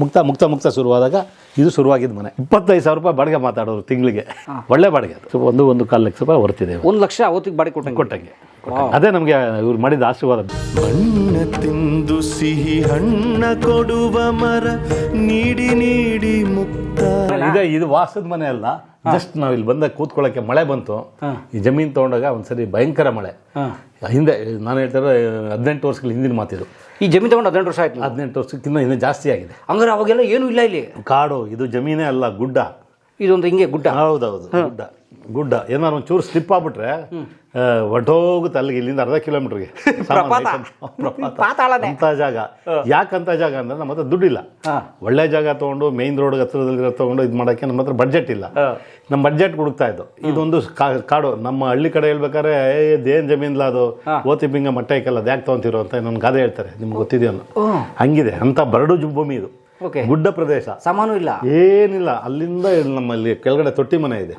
ಮುಕ್ತ ಮುಕ್ತ ಮುಕ್ತ ಶುರುವಾದಾಗ ಇದು ಶುರುವಾಗಿದ್ದು ಮನೆ. ಇಪ್ಪತ್ತೈದು ಸಾವಿರ ರೂಪಾಯಿ ಬಾಡಿಗೆ ಮಾತಾಡೋರು ತಿಂಗಳಿಗೆ. ಒಳ್ಳೆ ಬಾಡಿಗೆ ಅದು. ಒಂದು ಒಂದು ಕಾಲು ಲಕ್ಷ ರೂಪಾಯಿ ಹೊರ್ತಿದೆ ಒಂದು ಲಕ್ಷ ಅವತ್ತಿಗೆ ಬಾಡಿಗೆ ಕೊಟ್ಟಂಗೆ. ಕೊಟ್ಟಂಗೆ ಅದೇ ನಮಗೆ ಇವ್ರು ಮಾಡಿದ ಆಶೀರ್ವಾದ. ಹಣ್ಣ ತಿಂದು ಸಿಹಿ ಹಣ್ಣ ಕೊಡುವ ಮರ ನೀಡಿ ನೀಡಿ ಮುಕ್ತ. ಇದೇ ಇದು ವಾಸದ ಮನೆ ಅಲ್ಲ. ಜಸ್ಟ್ ನಾವು ಇಲ್ಲಿ ಬಂದಾಗ ಕೂತ್ಕೊಳ್ಳೋಕೆ ಮಳೆ ಬಂತು. ಈ ಜಮೀನು ತೊಗೊಂಡಾಗ ಒಂದ್ಸರಿ ಭಯಂಕರ ಮಳೆ. ಹಿಂದೆ ನಾನು ಹೇಳ್ತಾರೆ ಹದಿನೆಂಟು ವರ್ಷಗಳ ಹಿಂದಿನ ಮಾತಿದು. ಈ ಜಮೀನು ತಗೊಂಡು ಹದಿನೆಂಟು ವರ್ಷ ಆಯ್ತು ಹದಿನೆಂಟು ವರ್ಷಕ್ಕಿಂತ ಇನ್ನೂ ಜಾಸ್ತಿ ಆಗಿದೆ. ಹಂಗಾರೆ ಅವಾಗೆಲ್ಲ ಏನೂ ಇಲ್ಲ ಇಲ್ಲಿ. ಕಾಡು ಇದು ಜಮೀನೇ ಅಲ್ಲ ಗುಡ್ಡ. ಇದೊಂದು ಹಿಂಗೆ ಗುಡ್ಡ. ಹೌದೌದು ಗುಡ್ಡ. ಗುಡ್ಡ. ಏನಾದ್ರು ಒಂಚೂರು ಸ್ಲಿಪ್ ಆಗ್ಬಿಟ್ರೆ ಹೊಟ್ಟೋಗುತ್ತೆ ಅಲ್ಲಿಗೆ ಇಲ್ಲಿಂದ ಅರ್ಧ ಕಿಲೋಮೀಟರ್ಗೆ. ಅಂತ ಜಾಗ. ಯಾಕಂತ ಜಾಗ ಅಂದ್ರೆ ನಮ್ಮ ಹತ್ರ ದುಡ್ಡಿಲ್ಲ ಒಳ್ಳೆ ಜಾಗ ತಗೊಂಡು ಮೇನ್ ರೋಡ್ ಹತ್ರದಲ್ಲಿ ತಗೊಂಡು ಇದು ಮಾಡೋಕ್ಕೆ ನಮ್ಮ ಹತ್ರ ಬಡ್ಜೆಟ್ ಇಲ್ಲ ನಮ್ಮ ಬಡ್ಜೆಟ್ ಹುಡುಕ್ತಾ ಇದ್ದು. ಇದೊಂದು ಕಾಡು. ನಮ್ಮ ಹಳ್ಳಿ ಕಡೆ ಹೇಳ್ಬೇಕಾದ್ರೆ ಏ ಇದೇನ್ ಜಮೀನ್ಲ ಅದು? ಓತಿ ಬಿಂಗ ಮಟ್ಟ ಇಕ್ಕಲ್ಲ ಅದು ಯಾಕೆ ತೊಗೊಂತಿರೋ ಅಂತ ಇನ್ನೊಂದು ಗಾದೆ ಹೇಳ್ತಾರೆ. ನಿಮ್ಗೆ ಗೊತ್ತಿದೆಯೋ ಹಂಗಿದೆ. ಅಂತ ಬರಡು ಭೂಮಿ ಇದು. ಓಕೆ ಗುಡ್ಡ ಪ್ರದೇಶ. ಸಮಾನು ಇಲ್ಲ. ಏನಿಲ್ಲ. ಅಲ್ಲಿಂದ ನಮ್ಮಲ್ಲಿ ಕೆಳಗಡೆ ತೊಟ್ಟಿ ಮನೆ ಇದೆ.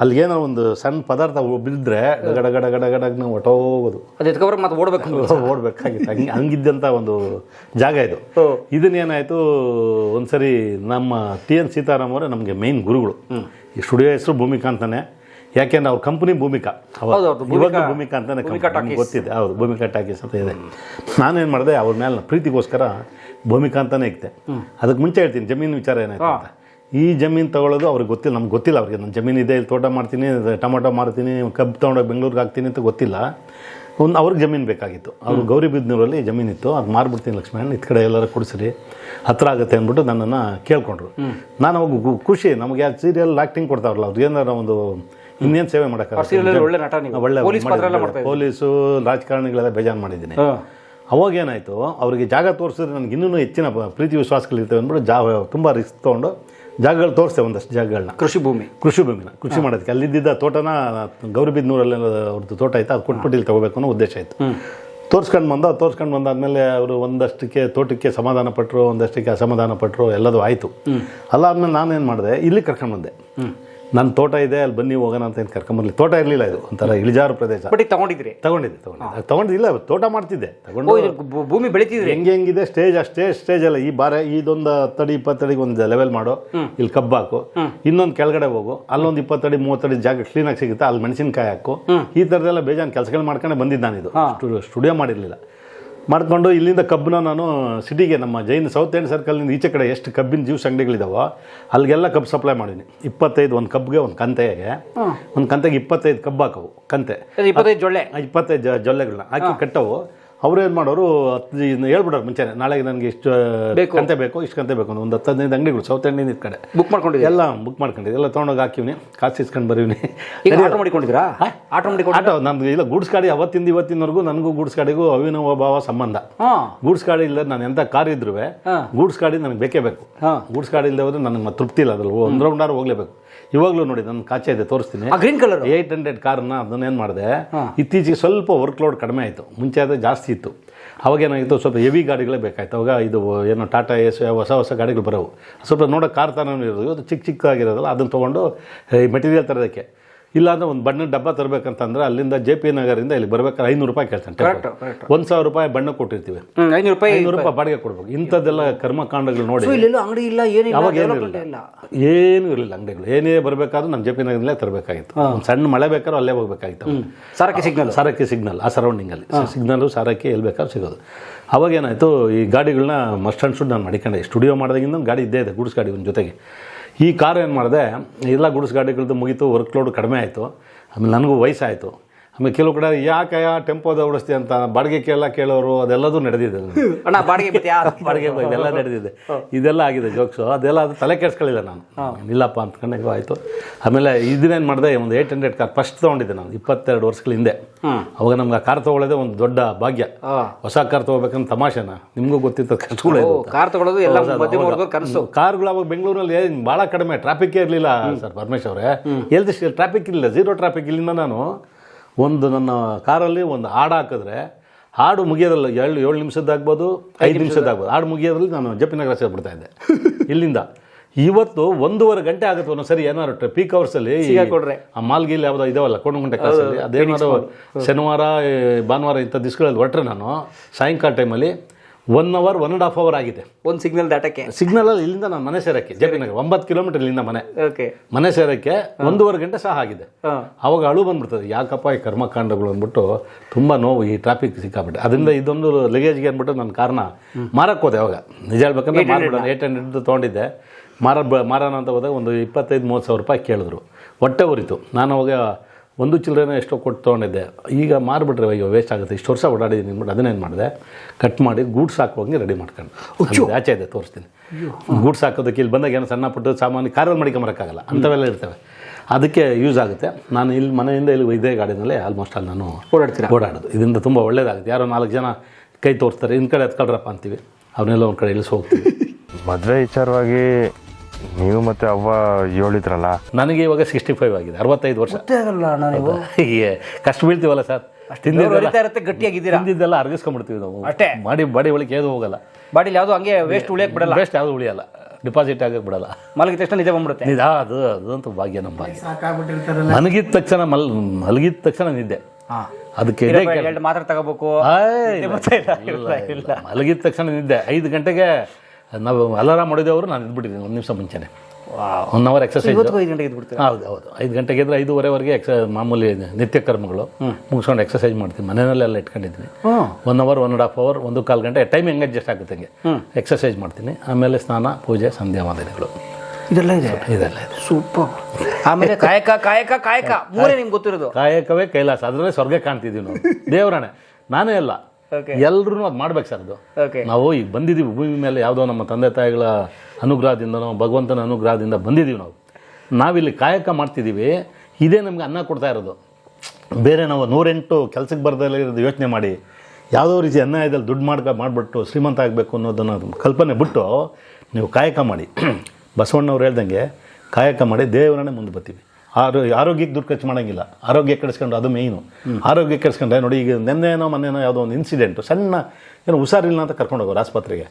ಅಲ್ಲಿ ಏನೋ ಒಂದು ಸಣ್ಣ ಪದಾರ್ಥ ಬಿದ್ದರೆ ಗಡ ಗಡ ಗಡ ಗಡ ನಾವು ಹೊಟ್ಟೋಗೋದು ಮತ್ತೆ ಓಡಬೇಕು ಓಡಬೇಕಾಗಿತ್ತು. ಹಂಗೆ ಹಂಗಿದ್ದಂಥ ಒಂದು ಜಾಗ ಇದು. ಇದನ್ನೇನಾಯಿತು ಒಂದ್ಸರಿ ನಮ್ಮ ಟಿ ಎನ್ ಸೀತಾರಾಮ್ ಅವರೇ ನಮಗೆ ಮೇನ್ ಗುರುಗಳು. ಈ ಸ್ಟುಡಿಯೋ ಹೆಸರು ಭೂಮಿಕಾ ಅಂತಾನೆ. ಯಾಕೆಂದ್ರೆ ಅವ್ರ ಕಂಪನಿ ಭೂಮಿಕಾ. ಇವಾಗ ಭೂಮಿಕಾ- ಅಂತಾನೆ ಗೊತ್ತಿದೆ. ಹೌದು ಭೂಮಿಕಾ ಟಾಕೀಸ್ ಅಂತ ಇದೆ. ನಾನೇನು ಮಾಡಿದೆ ಅವ್ರ ಮೇಲೆ ಪ್ರೀತಿಗೋಸ್ಕರ ಭೂಮಿಕಾ ಅಂತಾನೆ ಇಕ್ತೆ. ಅದಕ್ಕೆ ಮುಂಚೆ ಹೇಳ್ತೀನಿ ಜಮೀನು ವಿಚಾರ ಏನಾಯ್ತು ಅಂತ. ಈ ಜಮೀನು ತಗೊಳ್ಳೋದು ಅವ್ರಿಗೆ ಗೊತ್ತಿಲ್ಲ ನಮ್ಗೆ ಗೊತ್ತಿಲ್ಲ ಅವ್ರಿಗೆ. ನನ್ನ ಜಮೀನು ಇದೆ ಇಲ್ಲಿ ತೋಟ ಮಾಡ್ತೀನಿ ಟೊಮೊಟೊ ಮಾರ್ತೀನಿ ಕಬ್ಬು ತೊಗೊಂಡೋಗಿ ಬೆಂಗಳೂರಿಗೆ ಹಾಕ್ತೀನಿ ಅಂತ ಗೊತ್ತಿಲ್ಲ. ಒಂದು ಅವ್ರಿಗೆ ಜಮೀನು ಬೇಕಾಗಿತ್ತು. ಅವ್ರು ಗೌರಿಬಿದ್ನೂರಲ್ಲಿ ಜಮೀನಿತ್ತು ಅದು ಮಾರ್ಬಿಡ್ತೀನಿ ಲಕ್ಷ್ಮಣ್ ಇತ್ ಕಡೆ ಎಲ್ಲರೂ ಕೊಡಿಸ್ರಿ ಹತ್ರ ಆಗುತ್ತೆ ಅಂದ್ಬಿಟ್ಟು ನನ್ನನ್ನು ಕೇಳ್ಕೊಂಡ್ರು. ನಾನು ಅವಾಗ ಖುಷಿ ನಮಗೆ ಯಾಕೆ ಸೀರಿಯಲ್ ಆ್ಯಕ್ಟಿಂಗ್ ಕೊಡ್ತಾರಲ್ಲ ಅವ್ರಿಗೆ ಏನಾರ ಒಂದು ಇನ್ನೇನು ಸೇವೆ ಮಾಡೋಕ್ಕೆ ಒಳ್ಳೆ. ಪೊಲೀಸು ರಾಜಕಾರಣಿಗಳೆಲ್ಲ ಬೇಜಾರು ಮಾಡಿದ್ದೀನಿ. ಅವಾಗ ಏನಾಯಿತು? ಅವರಿಗೆ ಜಾಗ ತೋರಿಸಿದ್ರೆ ನನಗೆ ಇನ್ನೂ ಹೆಚ್ಚಿನ ಪ್ರೀತಿ ವಿಶ್ವಾಸಗಳಿರ್ತವೆ ಅಂದ್ಬಿಟ್ಟು ಜಾ ತುಂಬ ರಿಸ್ಕ್ ತೊಗೊಂಡು ಜಾಗಗಳು ತೋರಿಸ್ತೇವೆ ಒಂದಷ್ಟು ಜಾಗಗಳನ್ನ ಕೃಷಿ ಭೂಮಿ. ಕೃಷಿ ಭೂಮಿನ ಕೃಷಿ ಮಾಡೋದಕ್ಕೆ. ಅಲ್ಲಿದ್ದ ತೋಟನ ಗೌರಿಬಿದ್ನೂರಲ್ಲಿ ಅವ್ರದ್ದು ತೋಟ ಆಯಿತು ಅದು ಕೊಟ್ಬಿಟ್ಟು ಇಲ್ಲಿ ತಗೋಬೇಕು ಅನ್ನೋ ಉದ್ದೇಶ ಆಯಿತು. ತೋರಿಸ್ಕೊಂಡು ಬಂದ ತೋರಿಸ್ಕೊಂಡು ಬಂದಾದಮೇಲೆ ಅವರು ಒಂದಷ್ಟಕ್ಕೆ ತೋಟಕ್ಕೆ ಸಮಾಧಾನ ಪಟ್ಟರು ಒಂದಷ್ಟಕ್ಕೆ ಅಸಮಾಧಾನ ಪಟ್ಟರು ಎಲ್ಲದೂ ಆಯಿತು. ಅಲ್ಲಾದ್ಮೇಲೆ ನಾನೇನು ಮಾಡಿದೆ ಇಲ್ಲಿ ಕರ್ಕೊಂಡು ಬಂದೆ. ನನ್ನ ತೋಟ ಇದೆ ಅಲ್ಲಿ ಬನ್ನಿ ಹೋಗೋಣ ಅಂತ ಏನು ಕರ್ಕೊಂಬರ್ಲಿ. ತೋಟ ಇರಲಿಲ್ಲ ಇದು ಒಂಥರ ಇಳಿಜಾರು ಪ್ರದೇಶ. ಬಟ್ ಈಗ ತಗೊಂಡಿದ್ರಿ ತಗೊಂಡಿದ್ದೆ ತಗೊಂಡಿದ್ದೆ. ತಗೊಂಡಿಲ್ಲ ತೋಟ ಮಾಡ್ತಿದ್ದೆ. ತಗೊಂಡು ಭೂಮಿ ಬೆಳಿತಿದ್ರಿ? ಹೆಂಗೆ ಹೆಂಗಿದೆ ಸ್ಟೇಜ್ ಅಷ್ಟೇ ಸ್ಟೇಜ್ ಅಲ್ಲ. ಈ ಬಾರೆ ಇದೊಂದು ಹತ್ತಡಿ ಇಪ್ಪತ್ತಡಿಗೆ ಒಂದು ಲೆವೆಲ್ ಮಾಡು ಇಲ್ಲಿ ಕಬ್ಬು ಹಾಕು. ಇನ್ನೊಂದು ಕೆಳಗಡೆ ಹೋಗು. ಅಲ್ಲೊಂದು ಇಪ್ಪತ್ತಡಿ ಮೂವತ್ತಡಿ ಜಾಗ ಕ್ಲೀನಾಗಿ ಸಿಗುತ್ತೆ. ಅಲ್ಲಿ ಮೆಣಸಿನಕಾಯಿ ಹಾಕು. ಈ ಥರದ್ದೆಲ್ಲ ಬೇಜಾನ್ ಕೆಲಸಗಳು ಮಾಡ್ಕೊಂಡೆ ಬಂದಿದ್ದು ನಾನಿದು. ಸ್ಟುಡಿಯೋ ಮಾಡಿರಲಿಲ್ಲ. ಮಾಡ್ಕೊಂಡು ಇಲ್ಲಿಂದ ಕಬ್ಬನ್ನ ನಾನು ಸಿಟಿಗೆ ನಮ್ಮ ಜೈನ್ ಸೌತ್ ಎಂಡ್ ಸರ್ಕಲ್ನಿಂದ ಈಚೆ ಕಡೆ ಎಷ್ಟು ಕಬ್ಬಿನ ಜ್ಯೂಸ್ ಅಂಗಡಿಗಳಿದಾವೋ ಅಲ್ಲಿಗೆಲ್ಲ ಕಬ್ಬು ಸಪ್ಲೈ ಮಾಡಿದ್ದೀನಿ ಇಪ್ಪತ್ತೈದು ಒಂದು ಕಬ್ಬಿಗೆ ಒಂದು ಕಂತೆಗೆ. ಒಂದು ಕಂತೆಗೆ ಇಪ್ಪತ್ತೈದು ಕಬ್ಬು ಹಾಕವು ಕಂತೆ. ಇಪ್ಪತ್ತೈದು ಜೊಳ್ಳೆ. ಇಪ್ಪತ್ತೈದು ಜೊಳ್ಳೆಗಳನ್ನ ಹಾಕಿ ಕಟ್ಟವು. ಅವ್ರು ಏನು ಮಾಡೋರು ಹತ್ತು ಹೇಳ್ಬಿಡೋರು ಮುಂಚೆನೆ ನಾಳೆಗೆ ನನಗೆ ಇಷ್ಟು ಬೇಕು. ಕಂತೆ ಬೇಕು ಇಷ್ಟು ಕಂತೆ ಬೇಕು ಒಂದು ಹತ್ತು ಹದಿನೈದು ಅಂಗಡಿಗಳು ಸೌತ್ ಇಂಡಿಯನ್ ಇದು ಕಡೆ. ಬುಕ್ ಮಾಡ್ಕೊಂಡಿದ್ದೆ ಎಲ್ಲ ಬುಕ್ ಮಾಡ್ಕೊಂಡಿದ್ದೆ ಎಲ್ಲ ತೊಗೊಂಡೋಗಿ ಹಾಕಿವ್ನಿ ಕಾಸು ಇಸ್ಕೊಂಡು ಬರೀವ್ನಿ. ಆಟೋ ಮಾಡಿಕೊಂಡಿದ್ರಾ ಆಟೋಮ್ಯಾಟಿಕ್ ಮಾಡಿಕೊಂಡು ಆಟೋ ಇಲ್ಲ ಗೂಡ್ಸ್ ಗಾಡಿ ಅವತ್ತಿಂದ ಇವತ್ತಿನವರೆಗೂ ನನಗೂ ಗೂಡ್ಸ್ ಗಾಡಿಗೂ ಅವಿನವ ಭಾವ ಸಂಬಂಧ. ಗೂಡ್ಸ್ ಗಾಡಿ ಇಲ್ಲ ನಾನು ಎಂಥ ಕಾರ್ ಇದ್ರೂ ಗೂಡ್ಸ್ ಗಾಡಿ ನನಗೆ ಬೇಕೇ ಬೇಕು. ಗೂಡ್ಸ್ ಗಾಡಿ ಇಲ್ಲದೆ ಹೋದ್ರೆ ನನಗೆ ತೃಪ್ತಿ ಇಲ್ಲ ಅದ್ರಲ್ಲಿ ಒಂದು ಹೋಗ್ಲೇಬೇಕು ಹೋಗಲೇಬೇಕು. ಇವಾಗಲೂ ನೋಡಿ ನನ್ನ ಕಾಚೆ ಇದೆ ತೋರಿಸ್ತೀನಿ. ಗ್ರೀನ್ ಕಲರ್ ಏಯ್ಟ್ ಹಂಡ್ರೆಡ್ ಕಾರ್ನ ಅದನ್ನೇನು ಮಾಡಿದೆ ಇತ್ತೀಚೆಗೆ ಸ್ವಲ್ಪ ವರ್ಕ್ ಲೋಡ್ ಕಡಿಮೆ ಆಯಿತು ಮುಂಚೆ ಆದರೆ ಜಾಸ್ತಿ ಇತ್ತು. ಅವಾಗ ಏನಾಗಿತ್ತು ಸ್ವಲ್ಪ ಹೆವಿ ಗಾಡಿಗಳೇ ಬೇಕಾಯ್ತು ಅವಾಗ ಇದು ಏನು ಟಾಟಾ ಎಸ್ ಹೊಸ ಹೊಸ ಗಾಡಿಗಳು ಬರೋವು. ಸ್ವಲ್ಪ ನೋಡೋ ಕಾರ್ ತಾನೇ ಇರೋದು ಅದು ಚಿಕ್ಕ ಚಿಕ್ಕದಾಗಿರೋದಲ್ಲ ಅದನ್ನು ತೊಗೊಂಡು ಮೆಟೀರಿಯಲ್ ತರೋದಕ್ಕೆ. ಇಲ್ಲಾಂದ್ರೆ ಒಂದು ಬಣ್ಣದ ಡಬ್ಬ ತರಬೇಕಂತಂದ್ರೆ ಅಲ್ಲಿಂದ ಜೆ ಪಿ ನಗರಿಂದ ಇಲ್ಲಿ ಬರ್ಬೇಕಾದ್ರೆ ಐನೂರು ರೂಪಾಯಿ ಕೇಳ್ತಾನೆ. ಒಂದು ಸಾವಿರ ರೂಪಾಯಿ ಬಣ್ಣ ಕೊಟ್ಟಿರ್ತೀವಿ. ಐನೂರು ರೂಪಾಯಿ ಐನೂರು ರೂಪಾಯಿ ಬಾಡಿಗೆ ಕೊಡ್ಬೇಕು. ಇಂಥದ್ದೆಲ್ಲ ಕರ್ಮಕಾಂಡಗಳು ನೋಡಿ. ಅಂಗಡಿ ಇಲ್ಲ ಅವಾಗ ಇಲ್ಲ. ಏನೂ ಇರಲಿಲ್ಲ ಅಂಗಡಿಗಳು. ಏನೇ ಬರಬೇಕಾದ್ರೂ ನಮ್ಮ ಜೆ ಪಿ ನಗರದಲ್ಲೇ ತರಬೇಕಾಗಿತ್ತು. ಒಂದು ಸಣ್ಣ ಮಳೆ ಬೇಕಾದ್ರೂ ಅಲ್ಲೇ ಹೋಗ್ಬೇಕಾಗಿತ್ತು. ಸಾರಕ್ಕೆ ಸಿಗ್ನಲ್. ಸಾರಕ್ಕೆ ಸಿಗ್ನಲ್ ಆ ಸರೌಂಡಿಂಗಲ್ಲಿ ಸಿಗ್ನಲ್ಲು ಸಾರಕ್ಕೆ ಎಲ್ಲಿ ಬೇಕಾದ್ರೂ ಸಿಗೋದು. ಅವಾಗ ಏನಾಯಿತು ಈ ಗಾಡಿಗಳನ್ನ ಮಸ್ಟ್ ಅಂಡ್ ಶುಡ್ ನಾನು ಮಡಿಕೊಂಡೆ. ಸ್ಟುಡಿಯೋ ಮಾಡಿದಾಗಿಂದ ಗಾಡಿ ಇದ್ದೇ ಇದೆ ಗುಡ್ಸ್ ಗಾಡಿ ಒಂದು ಜೊತೆಗೆ. ಈ ಕಾರ್ ಏನು ಮಾಡಿದೆ, ಎಲ್ಲ ಗುಡಿಸ್ ಗಾಡಿಗಳದ್ದು ಮುಗೀತು ವರ್ಕ್ ಲೋಡ್ ಕಡಿಮೆ ಆಯಿತು. ಆಮೇಲೆ ನನಗೂ ವಯಸ್ಸಾಯಿತು. ಆಮೇಲೆ ಕೆಲವು ಕಡೆ ಯಾಕೆ ಟೆಂಪೋದ ಓಡಿಸ್ತಿ ಅಂತ ಬಾಡಿಗೆ ಕೇಳ ಕೇಳೋರು ಅದೆಲ್ಲದೂ ನಡೆದಿದೆ. ಅಣ್ಣ ಬಾಡಿಗೆ ಬಾಡಿಗೆ ಇದೆಲ್ಲ ನಡೆದಿದೆ. ಇದೆಲ್ಲ ಆಗಿದೆ ಜೋಕ್ಸು ಅದೆಲ್ಲ ಅದು ತಲೆ ಕೆಡ್ಸ್ಕೊಳ್ಳಿಲ್ಲ ನಾನು. ಇಲ್ಲಪ್ಪ ಅಂದ್ಕೊಂಡೆ ಆಯಿತು ಆಮೇಲೆ ಇದನ್ನೇನು ಮಾಡಿದೆ ಒಂದು ಏಯ್ಟ್ ಹಂಡ್ರೆಡ್ ಕಾರ್ ಫಸ್ಟ್ ತೊಗೊಂಡಿದ್ದೆ ನಾನು ಇಪ್ಪತ್ತೆರಡು ವರ್ಷಗಳ ಹಿಂದೆ. ಅವಾಗ ನಮ್ಗೆ ಆ ಕಾರ್ ತೊಗೊಳ್ಳೋದೇ ಒಂದು ದೊಡ್ಡ ಭಾಗ್ಯ. ಹೊಸ ಕಾರ್ ತೊಗೋಬೇಕಂತ ತಮಾಷೆನ? ನಿಮಗೂ ಗೊತ್ತಿತ್ತು ಕಷ್ಟಗಳು ಕಾರ್ ತೊಗೊಳ್ಳೋದು ಎಲ್ಲ ಕನಸು. ಕಾರ್ಗಳು ಅವಾಗ ಬೆಂಗಳೂರಲ್ಲಿ ಏನು ಭಾಳ ಕಡಿಮೆ ಟ್ರಾಫಿಕ್ಕೇ ಇರಲಿಲ್ಲ ಸರ್ ಪರಮೇಶ್ ಅವರೇ ಎಲ್ಲಿ ಟ್ರಾಫಿಕ್ ಇರಲಿಲ್ಲ ಜೀರೋ ಟ್ರಾಫಿಕ್ ಇಲ್ಲಿಂದ ನಾನು. ಒಂದು ನನ್ನ ಕಾರಲ್ಲಿ ಒಂದು ಹಾಡು ಹಾಕಿದ್ರೆ ಹಾಡು ಮುಗಿಯೋದ್ರಲ್ಲ ಏಳು ಏಳು ನಿಮಿಷದ್ದಾಗ್ಬೋದು ಐದು ನಿಮಿಷದ್ದಾಗ್ಬೋದು ಹಾಡು ಮುಗಿಯೋದ್ರಲ್ಲಿ ನಾನು ಜಪಿನಗರ ಸೇರ್ಬಿಡ್ತಾ ಇದ್ದೆ. ಇಲ್ಲಿಂದ. ಇವತ್ತು ಒಂದೂವರೆ ಗಂಟೆ ಆಗುತ್ತೆ ಒಂದೊಂದ್ಸರಿ ಏನಾದ್ರು ಪೀಕ್ ಅವರ್ಸಲ್ಲಿ. ಆ ಮಾಲ್ಗೀಲ್ ಯಾವುದೋ ಇದಾವಲ್ಲ ಗಂಟೆ ಕ್ಲಾಸಲ್ಲಿ ಅದೇನಾದ್ರು ಶನಿವಾರ ಭಾನುವಾರ ಇಂಥ ದಿವಸಗಳಲ್ಲಿ ಹೊರಟ್ರೆ ನಾನು ಸಾಯಂಕಾಲ ಟೈಮಲ್ಲಿ one hour one and half hour ಆಗಿದೆ. ಒಂದು ಸಿಗ್ನಲ್ ದಾಟಕ್ಕೆ. ಸಿಗ್ನಲಲ್ಲಿ ಇಲ್ಲಿಂದ ನಾನು ಮನೆ ಸೇರಕ್ಕೆ ಜೆ ಒಂಬತ್ತು ಕಿಲೋಮೀಟರ್ ಇಲ್ಲಿಂದ ಮನೆ. ಓಕೆ ಮನೆ ಸೇರಕ್ಕೆ ಒಂದೂವರೆ ಗಂಟೆ ಸಹ ಆಗಿದೆ. ಅವಾಗ ಅಳು ಬಂದ್ಬಿಡ್ತದೆ ಯಾಕಪ್ಪ ಈ ಕರ್ಮಕಾಂಡಗಳು ಅಂದ್ಬಿಟ್ಟು ತುಂಬ ನೋವು ಈ ಟ್ರಾಫಿಕ್ ಸಿಕ್ಕಾಬಿಟ್ಟೆ ಅದರಿಂದ ಇದೊಂದು ಲಗೇಜ್ಗೆ ಅಂದ್ಬಿಟ್ಟು ನನ್ನ ಕಾರಣ ಮಾರಕ್ಕೆ ಹೋದೆ ಅವಾಗ. ನಿಜ ಹೇಳ್ಬೇಕಂದ್ರೆ ಮಾರ್ಬಿಡೋಣ ಏಟ್ ಹಂಡ್ರೆಡ್ ತೊಗೊಂಡಿದ್ದೆ. ಮಾರ ಮಾರೋಣ ಅಂತ ಹೋದಾಗ ಒಂದು ಇಪ್ಪತ್ತೈದು ಮೂವತ್ತು ಸಾವಿರ ರೂಪಾಯಿ ಕೇಳಿದ್ರು. ಹೊಟ್ಟೆ ಉರಿತು. ನಾನು ಅವಾಗ ಒಂದು ಚಿಲ್ಲರೆನ ಎಷ್ಟೋ ಕೊಟ್ಟು ತೊಗೊಂಡಿದ್ದೆ. ಈಗ ಮಾರ್ಬಿಟ್ರೆ ಅಯ್ಯೋ ವೇಸ್ಟ್ ಆಗುತ್ತೆ. ಇಷ್ಟು ವರ್ಷ ಓಡಾಡಿದ್ದೀನಿ ಅಂದ್ಬಿಟ್ಟು ಅದನ್ನೇನು ಮಾಡಿದೆ? ಕಟ್ ಮಾಡಿ ಗೂಡ್ಸ್ ಹಾಕುವಂಗೆ ರೆಡಿ ಮಾಡ್ಕೊಂಡು. ಅದು ಆಚೆ ಇದೆ ತೋರಿಸ್ತೀನಿ. ಗೂಡ್ಸ್ ಹಾಕೋದಕ್ಕೆ ಇಲ್ಲಿ ಬಂದಾಗ ಏನೋ ಸಣ್ಣ ಪುಟ್ಟ ಸಾಮಾನು ಕಾರಲ್ಲಿ ಮಡಿಕೊಂಬರೋಕ್ಕಾಗಲ್ಲ ಅಂಥವೆಲ್ಲ ಇರ್ತವೆ. ಅದಕ್ಕೆ ಯೂಸ್ ಆಗುತ್ತೆ. ನಾನು ಇಲ್ಲಿ ಮನೆಯಿಂದ ಇಲ್ಲಿ ಇದೇ ಗಾಡಿನಲ್ಲೇ ಆಲ್ಮೋಸ್ಟ್ ಅಲ್ಲಿ ನಾನು ಓಡಾಡ್ತೀನಿ ಓಡಾಡೋದು. ಇದರಿಂದ ತುಂಬ ಒಳ್ಳೇದಾಗುತ್ತೆ. ಯಾರೋ ನಾಲ್ಕು ಜನ ಕೈ ತೋರಿಸ್ತಾರೆ ಇನ್ನು ಕಡೆ ಹತ್ಕೊಳ್ರಪ್ಪ ಅಂತೀವಿ. ಅವನ್ನೆಲ್ಲ ಒಂದು ಕಡೆ ಇಳಿಸಿ ಹೋಗ್ತೀವಿ ಮದುವೆ ವಿಚಾರವಾಗಿ ನೀವು ಮತ್ತೆ ಅವ್ವ ಹೇಳಿದ್ರಲ್ಲ ನನಗೆ ಇವಾಗ ಸಿಕ್ಸ್ಟಿ ಫೈವ್ ಆಗಿದೆ ಅರವತ್ತೈದು ವರ್ಷ. ಗೊತ್ತೇ ಆಗಲ್ಲ ಅಣ್ಣ ನೀವು? ಹೀಗೆ ಕಷ್ಟ ಬೀಳ್ತೀವಲ್ಲ ಸರ್? ತಿಂದಿದ್ದೆಲ್ಲ ಹರಿತಾ ಇರುತ್ತೆ ಗಟ್ಟಿಯಾಗಿದ್ದೀರಾ? ತಿಂದಿದ್ದೆಲ್ಲ ಅರ್ಗಿಸ್ಕೊಂಡ್ಬಿಡ್ತೀವಿ ನಾವು. ಅಷ್ಟೇ. ಮಾಡಿ ಬಾಡಿ ಒಳಗೆ ಏನು ಹೋಗಲ್ಲ. ಬಾಡಿಲಿ ಯಾವುದು ಹಂಗೆ ವೇಸ್ಟ್ ಉಳಿಯಕ್ಕೆ ಬಿಡಲ್ಲ? ವೇಸ್ಟ್ ಯಾವುದು ಉಳಿಯಲ್ಲ. ಡಿಪಾಸಿಟ್ ಆಗಕ್ಕೆ ಬಿಡಲ್ಲ. ಮಲಗಿದ ತಕ್ಷಣ ನಿದ್ದೆ ಬಂದ್ಬಿಡುತ್ತೆ. ನಿದಾ ಅದು ಅದಂತೂ ಭಾಗ್ಯ ನಮ್ಮ ಭಾಗ್ಯ. ಮಲಗಿದ ತಕ್ಷಣ ಮಲ್ ಮಲಗಿದ ತಕ್ಷಣ ನಿದ್ದೆ. ಹಾಂ. ಅದಕ್ಕೆ ಇದೇ. ಎರಡು ಮಾತ್ರ ತಗೋಬೇಕು. ಆಯ್, ಇಲ್ಲ, ಇಲ್ಲ, ಇಲ್ಲ. ಮಲಗಿದ ತಕ್ಷಣ ನಿದ್ದೆ. ಐದು ಗಂಟೆಗೆ ನಾವು ಅಲಾರಾಮ್ ಹೊಡೆದವರು ನಾನು ಇದ್ಬಿಟ್ಟಿದ್ದೀನಿ ಒಂದು ನಿಮಿಷ ಮುಂಚೆನೆ. ಒನ್ ಅವರ್ ಎಕ್ಸಸೈಸ್ ಐದು ಗಂಟೆಗೆ ಇದ್ಬಿಡ್ತೀನಿ ಹೌದು ಹೌದು. ಐದು ಗಂಟೆಗೆ ಇದ್ರೆ ಐದೂವರೆವರೆಗೆ ಎಕ್ಸ ಮಾಮೂಲಿ ನಿತ್ಯ ಕರ್ಮಗಳು ಮುಗಿಸ್ಕೊಂಡು ಎಕ್ಸಸೈಸ್ ಮಾಡ್ತೀನಿ. ಮನೆಯಲ್ಲೆಲ್ಲ ಇಟ್ಕೊಂಡಿದ್ದೀನಿ. One hour one and half hour ಒಂದು ಕಾಲು ಗಂಟೆ ಟೈಮ್ ಹೆಂಗೆ ಅಡ್ಜಸ್ಟ್ ಆಗುತ್ತೆ ಹಂಗೆ? ಎಕ್ಸಸೈಸ್ ಮಾಡ್ತೀನಿ. ಆಮೇಲೆ ಸ್ನಾನ ಪೂಜೆ ಸಂಧ್ಯಾ ವಂದನೆಗಳು ಇದೆಲ್ಲ ಇದೆ? ಇದೆಲ್ಲ ಇದೆ. ಸೂಪರ್. ಆಮೇಲೆ ಕಾಯಕ ಕಾಯಕ ಕಾಯಕ. ಮೂರೇ ನಿಮ್ಗೆ ಗೊತ್ತಿರೋದು. ಕಾಯಕವೇ ಕೈಲಾಸ. ಅದರಲ್ಲೇ ಸ್ವರ್ಗ ಕಾಣ್ತಿದ್ದೀವಿ ನಾವು. ದೇವರಾಣೆ. ನಾನೇ ಅಲ್ಲ. ಎಲ್ಲರೂ ಅದು ಮಾಡ್ಬೇಕು ಸರ್ ಅದು. ನಾವು ಈಗ ಬಂದಿದ್ದೀವಿ ಭೂಮಿ ಮೇಲೆ ಯಾವುದೋ ನಮ್ಮ ತಂದೆ ತಾಯಿಗಳ ಅನುಗ್ರಹದಿಂದನೋ ಭಗವಂತನ ಅನುಗ್ರಹದಿಂದ ಬಂದಿದ್ದೀವಿ ನಾವು. ನಾವಿಲ್ಲಿ ಕಾಯಕ ಮಾಡ್ತಿದ್ದೀವಿ ಇದೇ ನಮಗೆ ಅನ್ನ ಕೊಡ್ತಾ ಇರೋದು. ಬೇರೆ ನಾವು ನೂರೆಂಟು ಕೆಲಸಕ್ಕೆ ಬರದಲ್ಲ ಇರೋದು ಯೋಚನೆ ಮಾಡಿ ಯಾವುದೋ ರೀತಿ ಅನ್ಯಾಯದಲ್ಲಿ ದುಡ್ಡು ಮಾಡ್ಕ ಮಾಡಿಬಿಟ್ಟು ಶ್ರೀಮಂತ ಆಗಬೇಕು ಅನ್ನೋದನ್ನು ಕಲ್ಪನೆ ಬಿಟ್ಟು ನೀವು ಕಾಯಕ ಮಾಡಿ. ಬಸವಣ್ಣವ್ರು ಹೇಳ್ದಂಗೆ ಕಾಯಕ ಮಾಡಿ ದೇವರನ್ನೇ ಮುಂದೆ ಬರ್ತೀವಿ. ಆರೋ ಆರೋಗ್ಯಕ್ಕೆ ದುಡ್ಡು ಖರ್ಚು ಮಾಡೋಂಗಿಲ್ಲ. ಆರೋಗ್ಯ ಕೆಡಿಸ್ಕೊಂಡು ಅದು ಮೇಯ್ನು ಆರೋಗ್ಯ ಕೆಡಿಸ್ಕೊಂಡ್ರೆ ನೋಡಿ ಈಗ ನಿನ್ನೆನೋ ಮೊನ್ನೆನೋ ಯಾವುದೋ ಒಂದು ಇನ್ಸಿಡೆಂಟು ಸಣ್ಣ ಏನೋ ಹುಷಾರಿಲ್ಲ ಅಂತ ಕರ್ಕೊಂಡು ಹೋಗೋರು ಆಸ್ಪತ್ರೆಗೆ.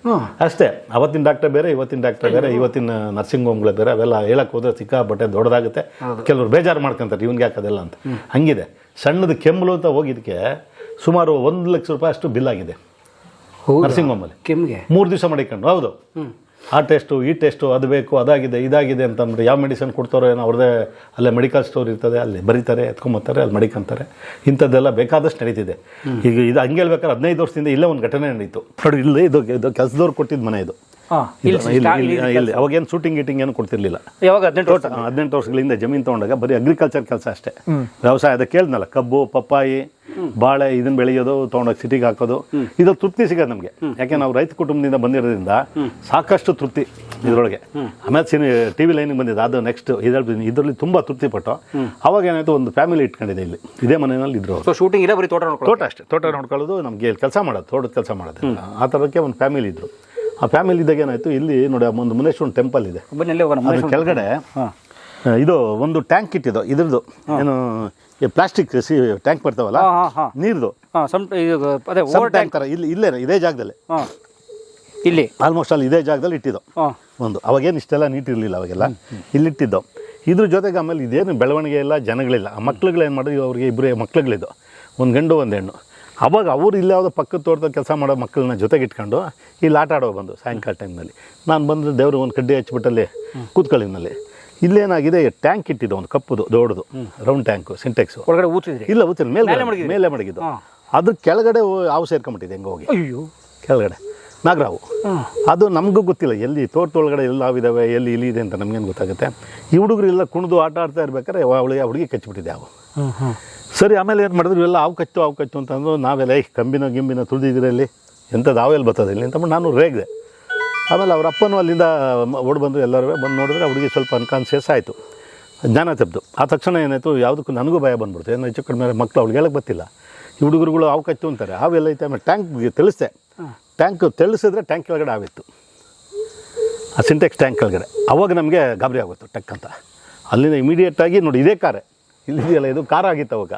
ಅಷ್ಟೇ ಅವತ್ತಿನ ಡಾಕ್ಟರ್ ಬೇರೆ ಇವತ್ತಿನ ಡಾಕ್ಟರ್ ಬೇರೆ ಇವತ್ತಿನ ನರ್ಸಿಂಗ್ ಹೋಮ್ಗಳು ಬೇರೆ ಅವೆಲ್ಲ ಹೇಳಕ್ಕೆ ಹೋದ್ರೆ ಸಿಕ್ಕಾಪಟ್ಟೆ ದೊಡ್ಡದಾಗುತ್ತೆ. ಕೆಲವರು ಬೇಜಾರು ಮಾಡ್ಕೊಂತಾರೆ ಇವ್ನಿಗೆ ಹಾಕೋದಿಲ್ಲ ಅಂತ. ಹಂಗಿದೆ. ಸಣ್ಣದು ಕೆಮ್ಮಲು ಅಂತ ಹೋಗಿದ್ದಕ್ಕೆ ಸುಮಾರು ಒಂದು ಲಕ್ಷ ರೂಪಾಯಿ ಅಷ್ಟು ಬಿಲ್ ಆಗಿದೆ. ನರ್ಸಿಂಗ್ ಹೋಮಲ್ಲಿ ಕೆಮ್ಗೆ? ಮೂರು ದಿವಸ ಮಾಡಿಕೊಂಡು ಹೌದು. ಆ ಟೆಸ್ಟು ಈ ಟೆಸ್ಟು ಅದು ಬೇಕು ಅದಾಗಿದೆ ಇದಾಗಿದೆ ಅಂತಂದ್ರೆ ಯಾವ ಮೆಡಿಸಿನ್ ಕೊಡ್ತಾರೋ ಏನೋ ಅವ್ರದ್ದೇ ಅಲ್ಲೇ ಮೆಡಿಕಲ್ ಸ್ಟೋರ್ ಇರ್ತದೆ ಅಲ್ಲಿ ಬರೀತಾರೆ ಎತ್ಕೊಂಬತ್ತಾರೆ ಅಲ್ಲಿ ಮಡಿಕೊಂತಾರೆ ಇಂಥದ್ದೆಲ್ಲ ಬೇಕಾದಷ್ಟು ನಡೀತಿದೆ. ಈಗ ಇದು ಹಂಗೆ ಹೇಳ್ಬೇಕಾದ್ರೆ ಹದಿನೈದು ವರ್ಷದಿಂದ ಇಲ್ಲೇ ಒಂದು ಘಟನೆ ನಡೀತು. ನೋಡಿ ಇಲ್ಲಿ ಇದು ಇದು ಕೆಲಸದವ್ರು ಕೊಟ್ಟಿದ್ದ ಮನೆ ಇದು. ಇಲ್ಲಿ ಅವಾಗೇನು ಶೂಟಿಂಗ್ ಗೀಟಿಂಗ್ ಏನು ಕೊಡ್ತಿರ್ಲಿಲ್ಲ. ಯಾವಾಗ? ಹದಿನೆಂಟು ವರ್ಷ ಹದಿನೆಂಟು ವರ್ಷಗಳಿಂದ ಜಮೀನು ತೊಗೊಂಡಾಗ ಬರೀ ಅಗ್ರಿಕಲ್ಚರ್ ಕೆಲಸ ಅಷ್ಟೇ. ವ್ಯವಸಾಯ ಅದಕ್ಕೆ ಕೇಳಿದ್ನಲ್ಲ ಕಬ್ಬು ಪಪ್ಪಾಯಿ ಬಾಳೆ ಇದನ್ನ ಬೆಳೆಯೋದು ತೊಗೊಂಡೋಗಿ ಸಿಟಿಗೆ ಹಾಕೋದು. ಇದು ತೃಪ್ತಿ ಸಿಗೋದು ನಮಗೆ. ಯಾಕೆ ನಾವು ರೈತ ಕುಟುಂಬದಿಂದ ಬಂದಿರೋದ್ರಿಂದ ಸಾಕಷ್ಟು ತೃಪ್ತಿ ಇದರೊಳಗೆ. ಆಮೇಲೆ ಸಿನಿ ಟಿ ವಿ ಲೈನಿಗೆ ಬಂದಿದ್ದು ಅದು ನೆಕ್ಸ್ಟ್ ಇದ್ರಲ್ಲಿ ಇದರಲ್ಲಿ ತುಂಬ ತೃಪ್ತಿ ಪಟ್ಟು ಅವಾಗ ಏನಾಯ್ತು ಒಂದು ಫ್ಯಾಮಿಲಿ ಇಟ್ಕೊಂಡಿದೆ ಇಲ್ಲಿ. ಇದೇ ಮನೆಯಲ್ಲಿ ಇದ್ರು ಸೊ ಶೂಟಿಂಗ್ ಇಲ್ಲ ಬರೀ ತೋಟ ನೋಡ್ಕೊಳ್ಳೋ ತೋಟ ಅಷ್ಟೇ. ತೋಟ ನೋಡ್ಕೊಳ್ಳೋದು ನಮಗೆ ಕೆಲಸ ಮಾಡೋದು ತೋಟದ ಕೆಲಸ ಮಾಡೋದು. ಆ ಥರಕ್ಕೆ ಒಂದು ಫ್ಯಾಮಿಲಿ ಇದ್ರು. ಆ ಫ್ಯಾಮಿಲಿ ಇದ್ದಾಗ ಏನಾಯ್ತು? ಇಲ್ಲಿ ನೋಡಿ ಒಂದು ಮುನೇಶ್ವರ ಟೆಂಪಲ್ ಇದೆ. ಬನ್ನಿ ಅಲ್ಲೇ ಹೋಗೋಣ ಅದ್ರ ಕೆಳಗಡೆ ಆ, ಇದು ಒಂದು ಟ್ಯಾಂಕ್ ಇಟ್ಟಿದ್ದು ಇದ್ರದ್ದು. ಏನು ಈ ಪ್ಲಾಸ್ಟಿಕ್ ಸಿ ಟ್ಯಾಂಕ್ ಬರ್ತಾವಲ್ಲ ಹಾಂ ಹಾಂ ಹಾಂ. ನೀರ್ದು. ಹಾಂ ಸಮ್ ಇದು ಅದೇ ಸಬ್ ಓವರ್ ಟ್ಯಾಂಕ್ ಥರ ಇಲ್ಲಿ ಇಲ್ಲೇ ಇದೇ ಜಾಗದಲ್ಲಿ. ಹಾಂ. ಇಲ್ಲಿ. ಆಲ್ಮೋಸ್ಟ್ ಅಲ್ಲಿ ಇದೇ ಜಾಗದಲ್ಲಿ ಇಟ್ಟಿದ್ದು. ಹಾಂ. ಒಂದು. ಅವಾಗೇನು ಇಷ್ಟೆಲ್ಲ ನೀಟ್ ಇರಲಿಲ್ಲ ಅವಾಗೆಲ್ಲ. ಇಲ್ಲಿಟ್ಟಿದ್ದು ಇದ್ರ ಜೊತೆಗೆ ಆಮೇಲೆ ಇದೇನು ಬೆಳವಣಿಗೆ ಇಲ್ಲ ಜನಗಳಿಲ್ಲ. ಆ ಮಕ್ಳುಗಳು ಏನು ಮಾಡಿದ್ವಿ ಅವ್ರಿಗೆ ಇಬ್ಬರೇ ಮಕ್ಳುಗಳಿದ್ದು. ಒಂದು ಗಂಡು ಒಂದು ಹೆಣ್ಣು. ಅವಾಗ ಅವ್ರು ಇಲ್ಲ ಯಾವುದೋ ಪಕ್ಕದ ತೋಟದಲ್ಲಿ ಕೆಲಸ ಮಾಡೋ ಮಕ್ಕಳನ್ನ ಜೊತೆಗೆ ಇಟ್ಕೊಂಡು ಇಲ್ಲಿ ಆಟ ಆಡೋ ಬಂದು ಸಾಯಂಕಾಲ ಟೈಮ್ನಲ್ಲಿ. ನಾನು ಬಂದರೆ ದೇವರು ಒಂದು ಕಡ್ಡಿ ಹಚ್ಬಿಟ್ಟಲ್ಲಿ ಕೂತ್ಕೊಳ್ಳಿನಲ್ಲಿ ಇಲ್ಲೇನಾಗಿದೆ ಟ್ಯಾಂಕ್ ಇಟ್ಟಿದ್ದು ಒಂದು ಕಪ್ಪುದು ದೊಡ್ಡದು ರೌಂಡ್ ಟ್ಯಾಂಕು ಸಿಂಟೆಕ್ಸು. ಒಳಗಡೆ ಊತಿದ್ರಿ? ಇಲ್ಲ ಗೊತ್ತಿಲ್ಲ ಮೇಲೆ ಮೇಲೆ ಮಡಗಿದ್ದು. ಹಾಂ. ಅದ್ರ ಕೆಳಗಡೆ ಹಾವು ಸೇರ್ಕೊಂಬಿಟ್ಟಿದೆ ಹೆಂಗೆ ಹೋಗಿ. ಅಯ್ಯೋ. ಕೆಳಗಡೆ. ನಾಗರಾವು ಅದು ನಮಗೂ ಗೊತ್ತಿಲ್ಲ ಎಲ್ಲಿ ತೋಟದೊಳಗಡೆ ಎಲ್ಲ ಇದಾವೆ ಎಲ್ಲಿ ಇಲ್ಲಿ ಇದೆ ಅಂತ ನಮಗೇನು ಗೊತ್ತಾಗುತ್ತೆ. ಈ ಹುಡುಗರು ಎಲ್ಲ ಕುಣಿದು ಆಟ ಆಡ್ತಾ ಇರ್ಬೇಕಾದ್ರೆ ಅವಳಿಗೆ ಹುಡುಗಿ ಕಚ್ಚಿಬಿಟ್ಟಿದೆ ಅವು ಸರಿ ಆಮೇಲೆ ಏನು ಮಾಡಿದ್ರು ಇವೆಲ್ಲ ಹಾವು ಕಚ್ಚು ಹಾವು ಕಚ್ಚು ಅಂತಂದ್ರು ನಾವೆಲ್ಲ ಏಯ್ ಕಂಬಿನ ಗಿಂಬಿನ ತುಳಿದಿದ್ರಲ್ಲಿ ಎಂಥದ್ದು ಹಾವು ಎಲ್ಲಿ ಬರ್ತದೆ ಇಲ್ಲಿ? ಅಂತ ನಾನು ರೇಗಿದೆ. ಆಮೇಲೆ ಅವ್ರ ಅಪ್ಪನೂ ಅಲ್ಲಿಂದ ಓಡ್ ಬಂದರು ಎಲ್ಲರೂ ಬಂದು ನೋಡಿದ್ರೆ ಹುಡುಗಿ ಸ್ವಲ್ಪ ಅನ್ಕಾನ್ಸಿಯಸ್ ಆಯಿತು. ಜ್ಞಾನ ತಪ್ಪದು ಆ ತಕ್ಷಣ ಏನಾಯಿತು ಯಾವುದಕ್ಕೂ ನನಗೂ ಭಯ ಬಂದ್ಬಿಡ್ತು. ಏನು ಹೆಚ್ಚು ಕಡಿಮೆ ಮಕ್ಕಳು ಅವ್ಳಿಗೆ ಹೇಳಕ್ಕೆ ಗೊತ್ತಿಲ್ಲ ಈ ಹುಡುಗರುಗಳು ಹಾವು ಕಚ್ಚು ಅಂತಾರೆ ಹಾವೆಲ್ಲ ಐತೆ ಆಮೇಲೆ ಟ್ಯಾಂಕ್ ತಿಳಿಸ್ದೆ. ಟ್ಯಾಂಕ್ ತೆಳಿಸಿದ್ರೆ ಟ್ಯಾಂಕ್ ಕೆಳಗಡೆ ಆಗಿತ್ತು. ಆ ಸಿಂಟೆಕ್ಸ್ ಟ್ಯಾಂಕ್ ಕೆಳಗಡೆ. ಅವಾಗ ನಮಗೆ ಗಾಬರಿ ಆಗೋಯ್ತು ಟಕ್ ಅಂತ. ಅಲ್ಲಿಂದ ಇಮಿಡಿಯೇಟಾಗಿ ನೋಡಿ ಇದೇ ಕಾರೆ. ಇಲ್ಲಿದೆಯಲ್ಲ ಇದು ಕಾರ್ ಆಗಿತ್ತು ಅವಾಗ.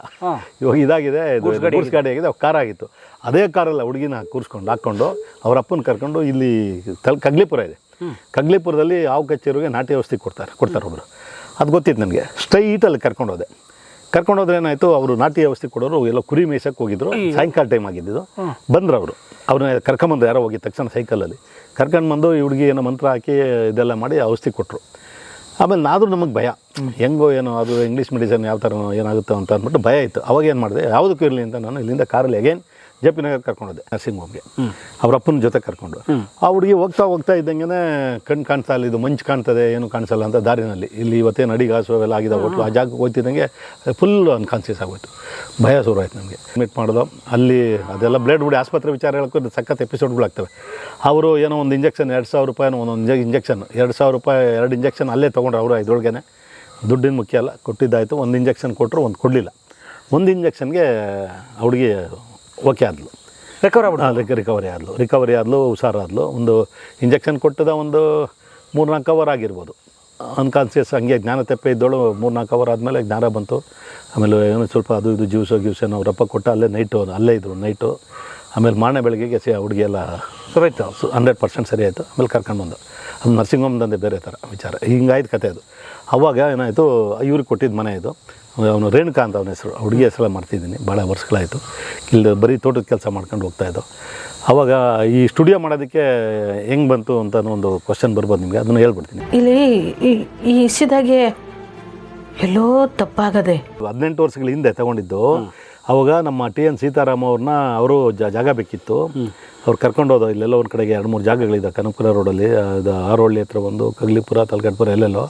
ಇವಾಗ ಇದಾಗಿದೆ ಇದು ಗೂಡ್ಸ್ ಗಾಡಿ ಆಗಿದೆ ಅವಾಗ ಕಾರ್ ಆಗಿತ್ತು. ಅದೇ ಕಾರಲ್ಲ ಹುಡುಗಿನ ಕೂರಿಸ್ಕೊಂಡು ಹಾಕ್ಕೊಂಡು ಅವ್ರ ಅಪ್ಪನ ಕರ್ಕೊಂಡು ಇಲ್ಲಿ ತಲ್ ಕಗ್ಲಿಪುರ ಇದೆ. ಕಗ್ಲಿಪುರದಲ್ಲಿ ಹಾವು ಕಚೇರಿಗೆ ನಾಟಿ ಔಷಧಿ ಕೊಡ್ತಾರೆ ಕೊಡ್ತಾರೆ ಒಬ್ಬರು ಅದು ಗೊತ್ತಿತ್ತು ನನಗೆ. ಸ್ಟ್ರೈಟಲ್ಲಿ ಕರ್ಕೊಂಡು ಹೋದೆ. ಕರ್ಕೊಂಡೋದ್ರೆ ಏನಾಯ್ತು ಅವರು ನಾಟಿ ಔಷಧಿ ಕೊಡೋರು ಎಲ್ಲ ಕುರಿ ಮೇಯ್ಸಕ್ಕೆ ಹೋಗಿದ್ರು. ಸಾಯಂಕಾಲ ಟೈಮ್ ಆಗಿದ್ದು ಬಂದ್ರು ಅವರು. ಅವ್ರನ್ನ ಕರ್ಕೊಂಬಂದು ಯಾರೋ ಹೋಗಿದ ತಕ್ಷಣ ಸೈಕಲಲ್ಲಿ ಕರ್ಕೊಂಡು ಬಂದು ಈ ಹುಡುಗಿ ಏನೋ ಮಂತ್ರ ಹಾಕಿ ಇದೆಲ್ಲ ಮಾಡಿ ಔಷಧಿ ಕೊಟ್ಟರು ಆಮೇಲೆ ನಾದರೂ ನಮಗೆ ಭಯ. ಹೆಂಗೋ ಏನೋ ಅದು ಇಂಗ್ಲೀಷ್ ಮೆಡಿಸನ್ ಯಾವ ಥರ ಏನಾಗುತ್ತೋ ಅಂತ ಅಂದ್ಬಿಟ್ಟು ಭಯ ಇತ್ತು. ಅವಾಗ ಏನು ಮಾಡಿದೆ ಯಾವುದಕ್ಕೂ ಇರಲಿ ಅಂತ ನಾನು ಇಲ್ಲಿಂದ ಕಾರಲ್ಲಿ ಅಗೇನ್ ಜೆ ಪಿ ನಗರ್ ಕರ್ಕೊಂಡೋದೆ ನರ್ಸಿಂಗ್ ಹೋಮ್ಗೆ ಅವ್ರ ಅಪ್ಪನ ಜೊತೆ ಕರ್ಕೊಂಡು ಆ ಹುಡುಗಿ ಹೋಗ್ತಾ ಹೋಗ್ತಾ ಇದ್ದಂಗೆ ಕಣ್ಣು ಕಾಣ್ತಾ ಇಲ್ಲ ಇದು ಮಂಚು ಕಾಣ್ತದೆ ಏನು ಕಾಣಿಸಲ್ಲ ಅಂತ ದಾರಿನಲ್ಲಿ. ಇಲ್ಲಿ ಇವತ್ತೇನು ಅಡಿಗಾಸು ಅವೆಲ್ಲ ಆಗಿದೆ ಹೋಟ್ಲು ಆ ಜಾಗಕ್ಕೆ ಹೋಗ್ತಿದ್ದಂಗೆ ಫುಲ್ ಅನ್ಕಾನ್ಸಿಯಸ್ ಆಗೋಯ್ತು. ಭಯ ಶುರು ಆಯ್ತು ನಮಗೆ. ಮೀಟ್ ಮಾಡೋದು ಅಲ್ಲಿ ಅದೆಲ್ಲ ಬ್ಲಡ್ ಬಿಡಿ ಆಸ್ಪತ್ರೆ ವಿಚಾರ ಹೇಳ್ಕೊಂಡು ಸಖತ್ ಎಪಿಸೋಡ್ಗಳಾಗ್ತವೆ ಅವರು ಏನೋ ಒಂದು ಇಂಜೆಕ್ಷನ್ ಎರಡು ಸಾವಿರ ರೂಪಾಯಿ ಒಂದೊಂದು ಇಂಜೆಕ್ಷನ್ ಎರಡು ಸಾವಿರ ರೂಪಾಯಿ ಎರಡು ಇಂಜೆಕ್ಷನ್ ಅಲ್ಲೇ ತೊಗೊಂಡ್ರು ಅವರು ಇದೊಳಗೇನೆ ದುಡ್ಡಿನ ಮುಖ್ಯ ಅಲ್ಲ ಕೊಟ್ಟಿದ್ದಾಯಿತು ಒಂದು ಇಂಜೆಕ್ಷನ್ ಕೊಟ್ಟರು ಒಂದು ಕೊಡಲಿಲ್ಲ. ಒಂದು ಇಂಜೆಕ್ಷನ್ಗೆ ಹುಡುಗಿ ಓಕೆ ಆದ್ಲು. ರಿಕವರ್ ಆಗ್ಬಿಟ್ಟು ರಿಕವರಿ ಆದ್ಲು. ರಿಕವರಿ ಆದ್ಲು ಹುಷಾರಾದ್ಲು. ಒಂದು ಇಂಜೆಕ್ಷನ್ ಕೊಟ್ಟದ ಒಂದು ಮೂರು ನಾಲ್ಕು ಅವರ್ ಆಗಿರ್ಬೋದು. ಅನ್ಕಾನ್ಸಿಯಸ್ ಹಂಗೆ ಜ್ಞಾನ ತೆಪ್ಪೆ ಇದ್ದೋಳು ಮೂರು ನಾಲ್ಕು ಅವರ್ ಆದಮೇಲೆ ಜ್ಞಾನ ಬಂತು. ಆಮೇಲೆ ಏನೋ ಸ್ವಲ್ಪ ಅದು ಇದು ಜ್ಯೂಸೋ ಏನೋ ರಪ್ಪ ಕೊಟ್ಟ ಅಲ್ಲೇ ನೈಟು ಅಲ್ಲೇ ಇದ್ರು ನೈಟು ಆಮೇಲೆ ಮಾರನೇ ಬೆಳಗ್ಗೆಗೆ ಸಿ ಹುಡುಗಿ ಎಲ್ಲ ಸರೋಯ್ತು ಹಂಡ್ರೆಡ್ ಪರ್ಸೆಂಟ್ ಸರಿ ಆಯಿತು. ಆಮೇಲೆ ಕರ್ಕೊಂಡು ಬಂದು. ಅದು ನರ್ಸಿಂಗ್ ಹೋಮ್ ದಂದೆ ಬೇರೆ ಥರ ವಿಚಾರ. ಹಿಂಗಾಯ್ತು ಕತೆ ಅದು. ಅವಾಗ ಏನಾಯಿತು ಇವ್ರಿಗೆ ಕೊಟ್ಟಿದ್ದು ಮನೆ ಇದು. ಅವನು ರೇಣುಕಾ ಅಂತ ಅವನ ಹೆಸರು. ಹುಡುಗಿ ಹೆಸರೆಲ್ಲ ಮಾಡ್ತಿದ್ದೀನಿ ಭಾಳ ವರ್ಷಗಳಾಯಿತು. ಇಲ್ಲಿ ಬರೀ ತೋಟದ ಕೆಲಸ ಮಾಡ್ಕೊಂಡು ಹೋಗ್ತಾಯಿದ್ದೋ ಅವಾಗ ಈ ಸ್ಟುಡಿಯೋ ಮಾಡೋದಕ್ಕೆ ಹೆಂಗೆ ಬಂತು ಅಂತ ಒಂದು ಕ್ವಶನ್ ಬರ್ಬೋದು ನಿಮಗೆ. ಅದನ್ನು ಹೇಳ್ಬಿಡ್ತೀನಿ. ಇಲ್ಲಿ ಈ- ಈ ಇಸಿದಾಗೆ ಎಲ್ಲೋ ತಪ್ಪಾಗದೆ. ಹದಿನೆಂಟು ವರ್ಷಗಳ ಹಿಂದೆ ತಗೊಂಡಿದ್ದು. ಅವಾಗ ನಮ್ಮ ಟಿ ಎನ್ ಸೀತಾರಾಮ್ ಅವ್ರನ್ನ ಅವರು ಜಾಗ ಬೇಕಿತ್ತು. ಅವ್ರು ಕರ್ಕೊಂಡು ಹೋದ ಇಲ್ಲೆಲ್ಲ ಒಂದು ಕಡೆಗೆ ಎರಡು ಮೂರು ಜಾಗಗಳಿದೆ ಕನಕಪುರ ರೋಡಲ್ಲಿ ಅದು ಆರೋಳ್ಳಿ ಹತ್ರ ಒಂದು ಕಗ್ಲಿಪುರ ತಲಕಾಟ್ಪುರ ಎಲ್ಲೆಲ್ಲೋ.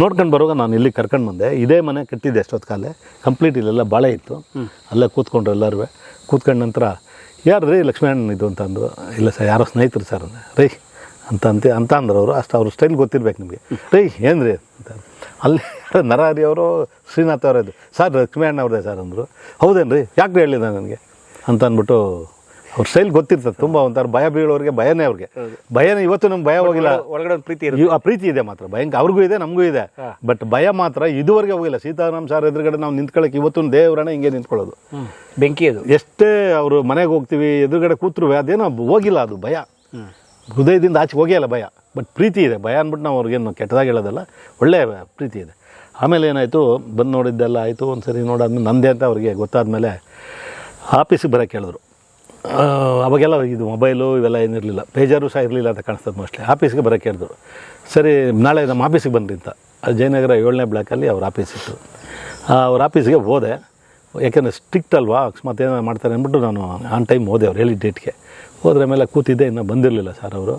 ನೋಡ್ಕೊಂಡು ಬರುವಾಗ ನಾನು ಇಲ್ಲಿ ಕರ್ಕೊಂಡು ಬಂದೆ. ಇದೇ ಮನೆ ಕಟ್ಟಿದ್ದೆ ಎಷ್ಟೊತ್ತು ಕಾಲೇ. ಕಂಪ್ಲೀಟ್ ಇಲ್ಲೆಲ್ಲ ಬಾಳೆ ಇತ್ತು. ಅಲ್ಲೇ ಕೂತ್ಕೊಂಡ್ರು ಎಲ್ಲರೂ. ಕೂತ್ಕೊಂಡ ನಂತರ ಯಾರು ರೀ ಲಕ್ಷ್ಮಣ್ ಇದು? ಅಂತ ಅಂದರು. ಇಲ್ಲ ಸರ್ ಯಾರೋ ಸ್ನೇಹಿತರು ಸರ್. ಅಂದರೆ ರೀ ಅಂತ ಅಂತ ಅಂತ ಅಂದ್ರೆ ಅವರು. ಅಷ್ಟು ಅವ್ರ ಸ್ಟೈಲ್ ಗೊತ್ತಿರ್ಬೇಕು ನಿಮಗೆ. ರೀ ಏನು ರೀ? ಅಂತ ಅಲ್ಲಿ ನರಹರಿ ಅವರು ಶ್ರೀನಾಥ್ ಅವರದ್ದು ಸರ್ ಲಕ್ಷ್ಮೀಣ್ಣ ಅವ್ರದೇ ಸರ್ ಅಂದರು. ಹೌದೇನು ರೀ ಯಾಕೆ ಹೇಳಿದ ನನಗೆ? ಅಂತ ಅಂದ್ಬಿಟ್ಟು ಅವ್ರ ಸ್ಟೈಲ್ ಗೊತ್ತಿರ್ತದೆ ತುಂಬ ಒಂಥರ ಭಯ ಬೀಳೋರಿಗೆ ಭಯನೇ ಅವ್ರಿಗೆ. ಭಯನೇ ಇವತ್ತು ನಮ್ಗೆ ಭಯ ಹೋಗಿಲ್ಲ. ಒಳಗಡೆ ಒಂದು ಪ್ರೀತಿ ಇವ್- ಆ ಪ್ರೀತಿ ಇದೆ ಮಾತ್ರ ಭಯಂಕ ಅವ್ರಿಗೂ ಇದೆ ನಮಗೂ ಇದೆ. ಬಟ್ ಭಯ ಮಾತ್ರ ಇದುವರೆಗೆ ಹೋಗಿಲ್ಲ. ಸೀತಾರಾಮ್ ಸರ್ ಎದುರುಗಡೆ ನಾವು ನಿಂತ್ಕೊಳ್ಳೋಕೆ ಇವತ್ತು ದೇವ್ರಣ ಹಿಂಗೆ ನಿಂತ್ಕೊಳ್ಳೋದು. ಬೆಂಕಿ ಅದು. ಎಷ್ಟೇ ಅವರು ಮನೆಗೆ ಹೋಗ್ತೀವಿ ಎದುರುಗಡೆ ಕೂತ್ರು ಅದೇನೋ ಹೋಗಿಲ್ಲ ಅದು ಭಯ. ಹೃದಯದಿಂದ ಆಚೆ ಹೋಗಿಲ್ಲ ಭಯ. ಬಟ್ ಪ್ರೀತಿ ಇದೆ. ಭಯ ಅಂದ್ಬಿಟ್ಟು ನಾವು ಅವ್ರಿಗೇನು ಕೆಟ್ಟದಾಗಿ ಹೇಳೋದಲ್ಲ. ಒಳ್ಳೆಯ ಪ್ರೀತಿ ಇದೆ. ಆಮೇಲೆ ಏನಾಯಿತು? ಬಂದು ನೋಡಿದ್ದೆಲ್ಲ ಆಯಿತು. ಒಂದು ಸರಿ ನೋಡಾದ್ಮೇಲೆ ನಂದೇ ಅಂತ ಅವ್ರಿಗೆ ಗೊತ್ತಾದಮೇಲೆ ಆಫೀಸಿಗೆ ಬರೋಕ್ಕೆ ಹೇಳಿದ್ರು ಅವಾಗೆಲ್ಲ ಇದು ಮೊಬೈಲು ಇವೆಲ್ಲ ಏನಿರಲಿಲ್ಲ. ಪೇಜರು ಸಹ ಇರಲಿಲ್ಲ ಅಂತ ಕಾಣಿಸ್ತದೆ ಮೋಸ್ಟ್ಲಿ ಆಫೀಸ್ಗೆ ಬರೋಕ್ಕೆ ಹೇಳಿದ್ರು. ಸರಿ, ನಾಳೆ ನಮ್ಮ ಆಫೀಸಿಗೆ ಬನ್ನಿ ಅಂತ. ಜಯನಗರ ಏಳನೇ ಬ್ಲಾಕಲ್ಲಿ ಅವ್ರ ಆಫೀಸ್ ಇತ್ತು. ಅವ್ರ ಆಫೀಸಿಗೆ ಹೋದೆ. ಯಾಕೆಂದರೆ ಸ್ಟ್ರಿಕ್ಟ್ ಅಲ್ವಾ, ಅಕಸ್ಮಾತ್ ಏನೋ ಮಾಡ್ತಾರೆ ಅಂದ್ಬಿಟ್ಟು ನಾನು ಆನ್ ಟೈಮ್ ಹೋದೆ ಅವ್ರು ಹೇಳಿದ ಡೇಟ್ಗೆ ಹೋದ್ರೆ ಮೇಲೆ ಕೂತಿದ್ದೆ, ಇನ್ನೂ ಬಂದಿರಲಿಲ್ಲ ಸರ್ ಅವರು.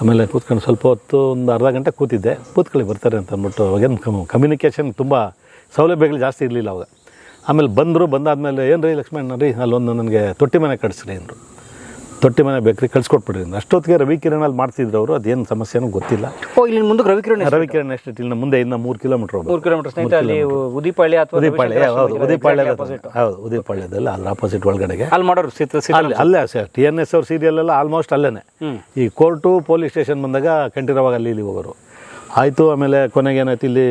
ಆಮೇಲೆ ಕೂತ್ಕೊಂಡು ಸ್ವಲ್ಪ ಹೊತ್ತು ಒಂದು ಅರ್ಧ ಗಂಟೆ ಕೂತಿದ್ದೆ. ಕೂತ್ಕೊಳ್ಳಿ ಬರ್ತಾರೆ ಅಂತ ಅಂದ್ಬಿಟ್ಟು ಅವಾಗೇನು ಕಮ್ಯುನಿಕೇಷನ್ ತುಂಬ ಸೌಲಭ್ಯಗಳು ಜಾಸ್ತಿ ಇರಲಿಲ್ಲ ಅವಾಗ. ಆಮೇಲೆ ಬಂದರು ಬಂದಾದಮೇಲೆ ಏನು ರೀ ಲಕ್ಷ್ಮಣ ರೀ ಅಲ್ಲೊಂದು ನನಗೆ ತೊಟ್ಟಿ ಮನೆ ಕಟ್ಸ್ರಿ ಅಂದರು. ತೊಟ್ಟಿ ಮನೆ ಬೇಕ್ರಿ ಕಳ್ಸಿಕೊಟ್ಬಿಡ್ರಿ ಅಷ್ಟೊತ್ತಿಗೆ ಅಷ್ಟೊತ್ತಿಗೆ ರವಿಕಿರಣಲ್ಲಿ ಮಾಡ್ತಿದ್ರು ಅವರು ಅದೇನು ಸಮಸ್ಯೆನೂ ಗೊತ್ತಿಲ್ಲ. ಓ ಇಲ್ಲಿ ಮುಂದೆ ರವಿಕಿರಣ್ ರವಿಕಿರಣ್ ಎಸ್ಟೇಟ್ ಇಲ್ಲಿ ಮುಂದೆ ಇನ್ನು ಮೂರು ಕಿಲೋಮೀಟರ್ ಮೂರು ಕಿಲೋಮೀಟರ್ ಅಲ್ಲಿ ಉದಿಪಾಳ್ಯ ಅಥವಾ ಉದಿಪಾಳ್ಯ ಹೌದು ಹೌದು ಉದಿಪಾಳ್ಯದಲ್ಲಿ ಅದ್ರ ಆಪೋಸಿಟ್ ಒಳಗಡೆಗೆ. ಅಲ್ಲಿ ಮಾಡೋರು ಅಲ್ಲಿ ಅಲ್ಲೇ ಸರ್ ಟಿ ಎನ್ ಎಸ್ ಅವ್ರ ಸೀರಿಯಲ್ ಎಲ್ಲ ಆಲ್ಮೋಸ್ಟ್ ಅಲ್ಲೇ ಈ ಕೋರ್ಟು ಪೊಲೀಸ್ ಸ್ಟೇಷನ್ ಬಂದಾಗ ಕಂಠೀರವಾಗ ಅಲ್ಲಿ ಇಲ್ಲಿ ಹೋಗೋರು. ಆಯಿತು ಆಮೇಲೆ ಕೊನೆಗೆ ಏನಾಯ್ತು ಇಲ್ಲಿ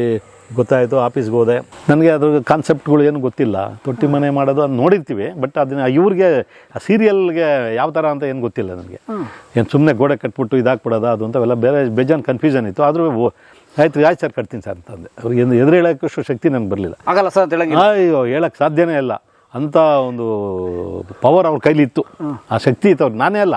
ಗೊತ್ತಾಯಿತು ಆಫೀಸ್ಗೆ ಹೋದೆ. ನನಗೆ ಅದ್ರ ಕಾನ್ಸೆಪ್ಟ್ಗಳು ಏನು ಗೊತ್ತಿಲ್ಲ. ತೊಟ್ಟಿ ಮನೆ ಮಾಡೋದು ಅದು ನೋಡಿರ್ತೀವಿ ಬಟ್ ಅದನ್ನ ಇವ್ರಿಗೆ ಆ ಸೀರಿಯಲ್ಗೆ ಯಾವ ಥರ ಅಂತ ಏನು ಗೊತ್ತಿಲ್ಲ ನನಗೆ. ಏನು ಸುಮ್ಮನೆ ಗೋಡೆ ಕಟ್ಬಿಟ್ಟು ಇದಾಕ್ಬಿಡೋದು ಅದು ಅಂತವೆಲ್ಲ ಬೇರೆ ಬೇಜಾನ್ ಕನ್ಫ್ಯೂಷನ್ ಇತ್ತು. ಆದರೂ ಆಯ್ತು ಆಯ್ತು ಸರ್ ಕಟ್ತೀನಿ ಸರ್ ಅಂತಂದೆ. ಅವ್ರಿಗೆ ಎದುರು ಹೇಳೋಕ್ಕಷ್ಟು ಶಕ್ತಿ ನನಗೆ ಬರಲಿಲ್ಲ. ಆಗಲ್ಲ ಸರ್ ಅಂತ ಅಯ್ಯೋ ಹೇಳಕ್ಕೆ ಸಾಧ್ಯನೇ ಇಲ್ಲ. ಅಂತ ಒಂದು ಪವರ್ ಅವ್ರ ಕೈಲಿ ಇತ್ತು. ಆ ಶಕ್ತಿ ಇತ್ತು ಅವ್ರು ನಾನೇ ಅಲ್ಲ.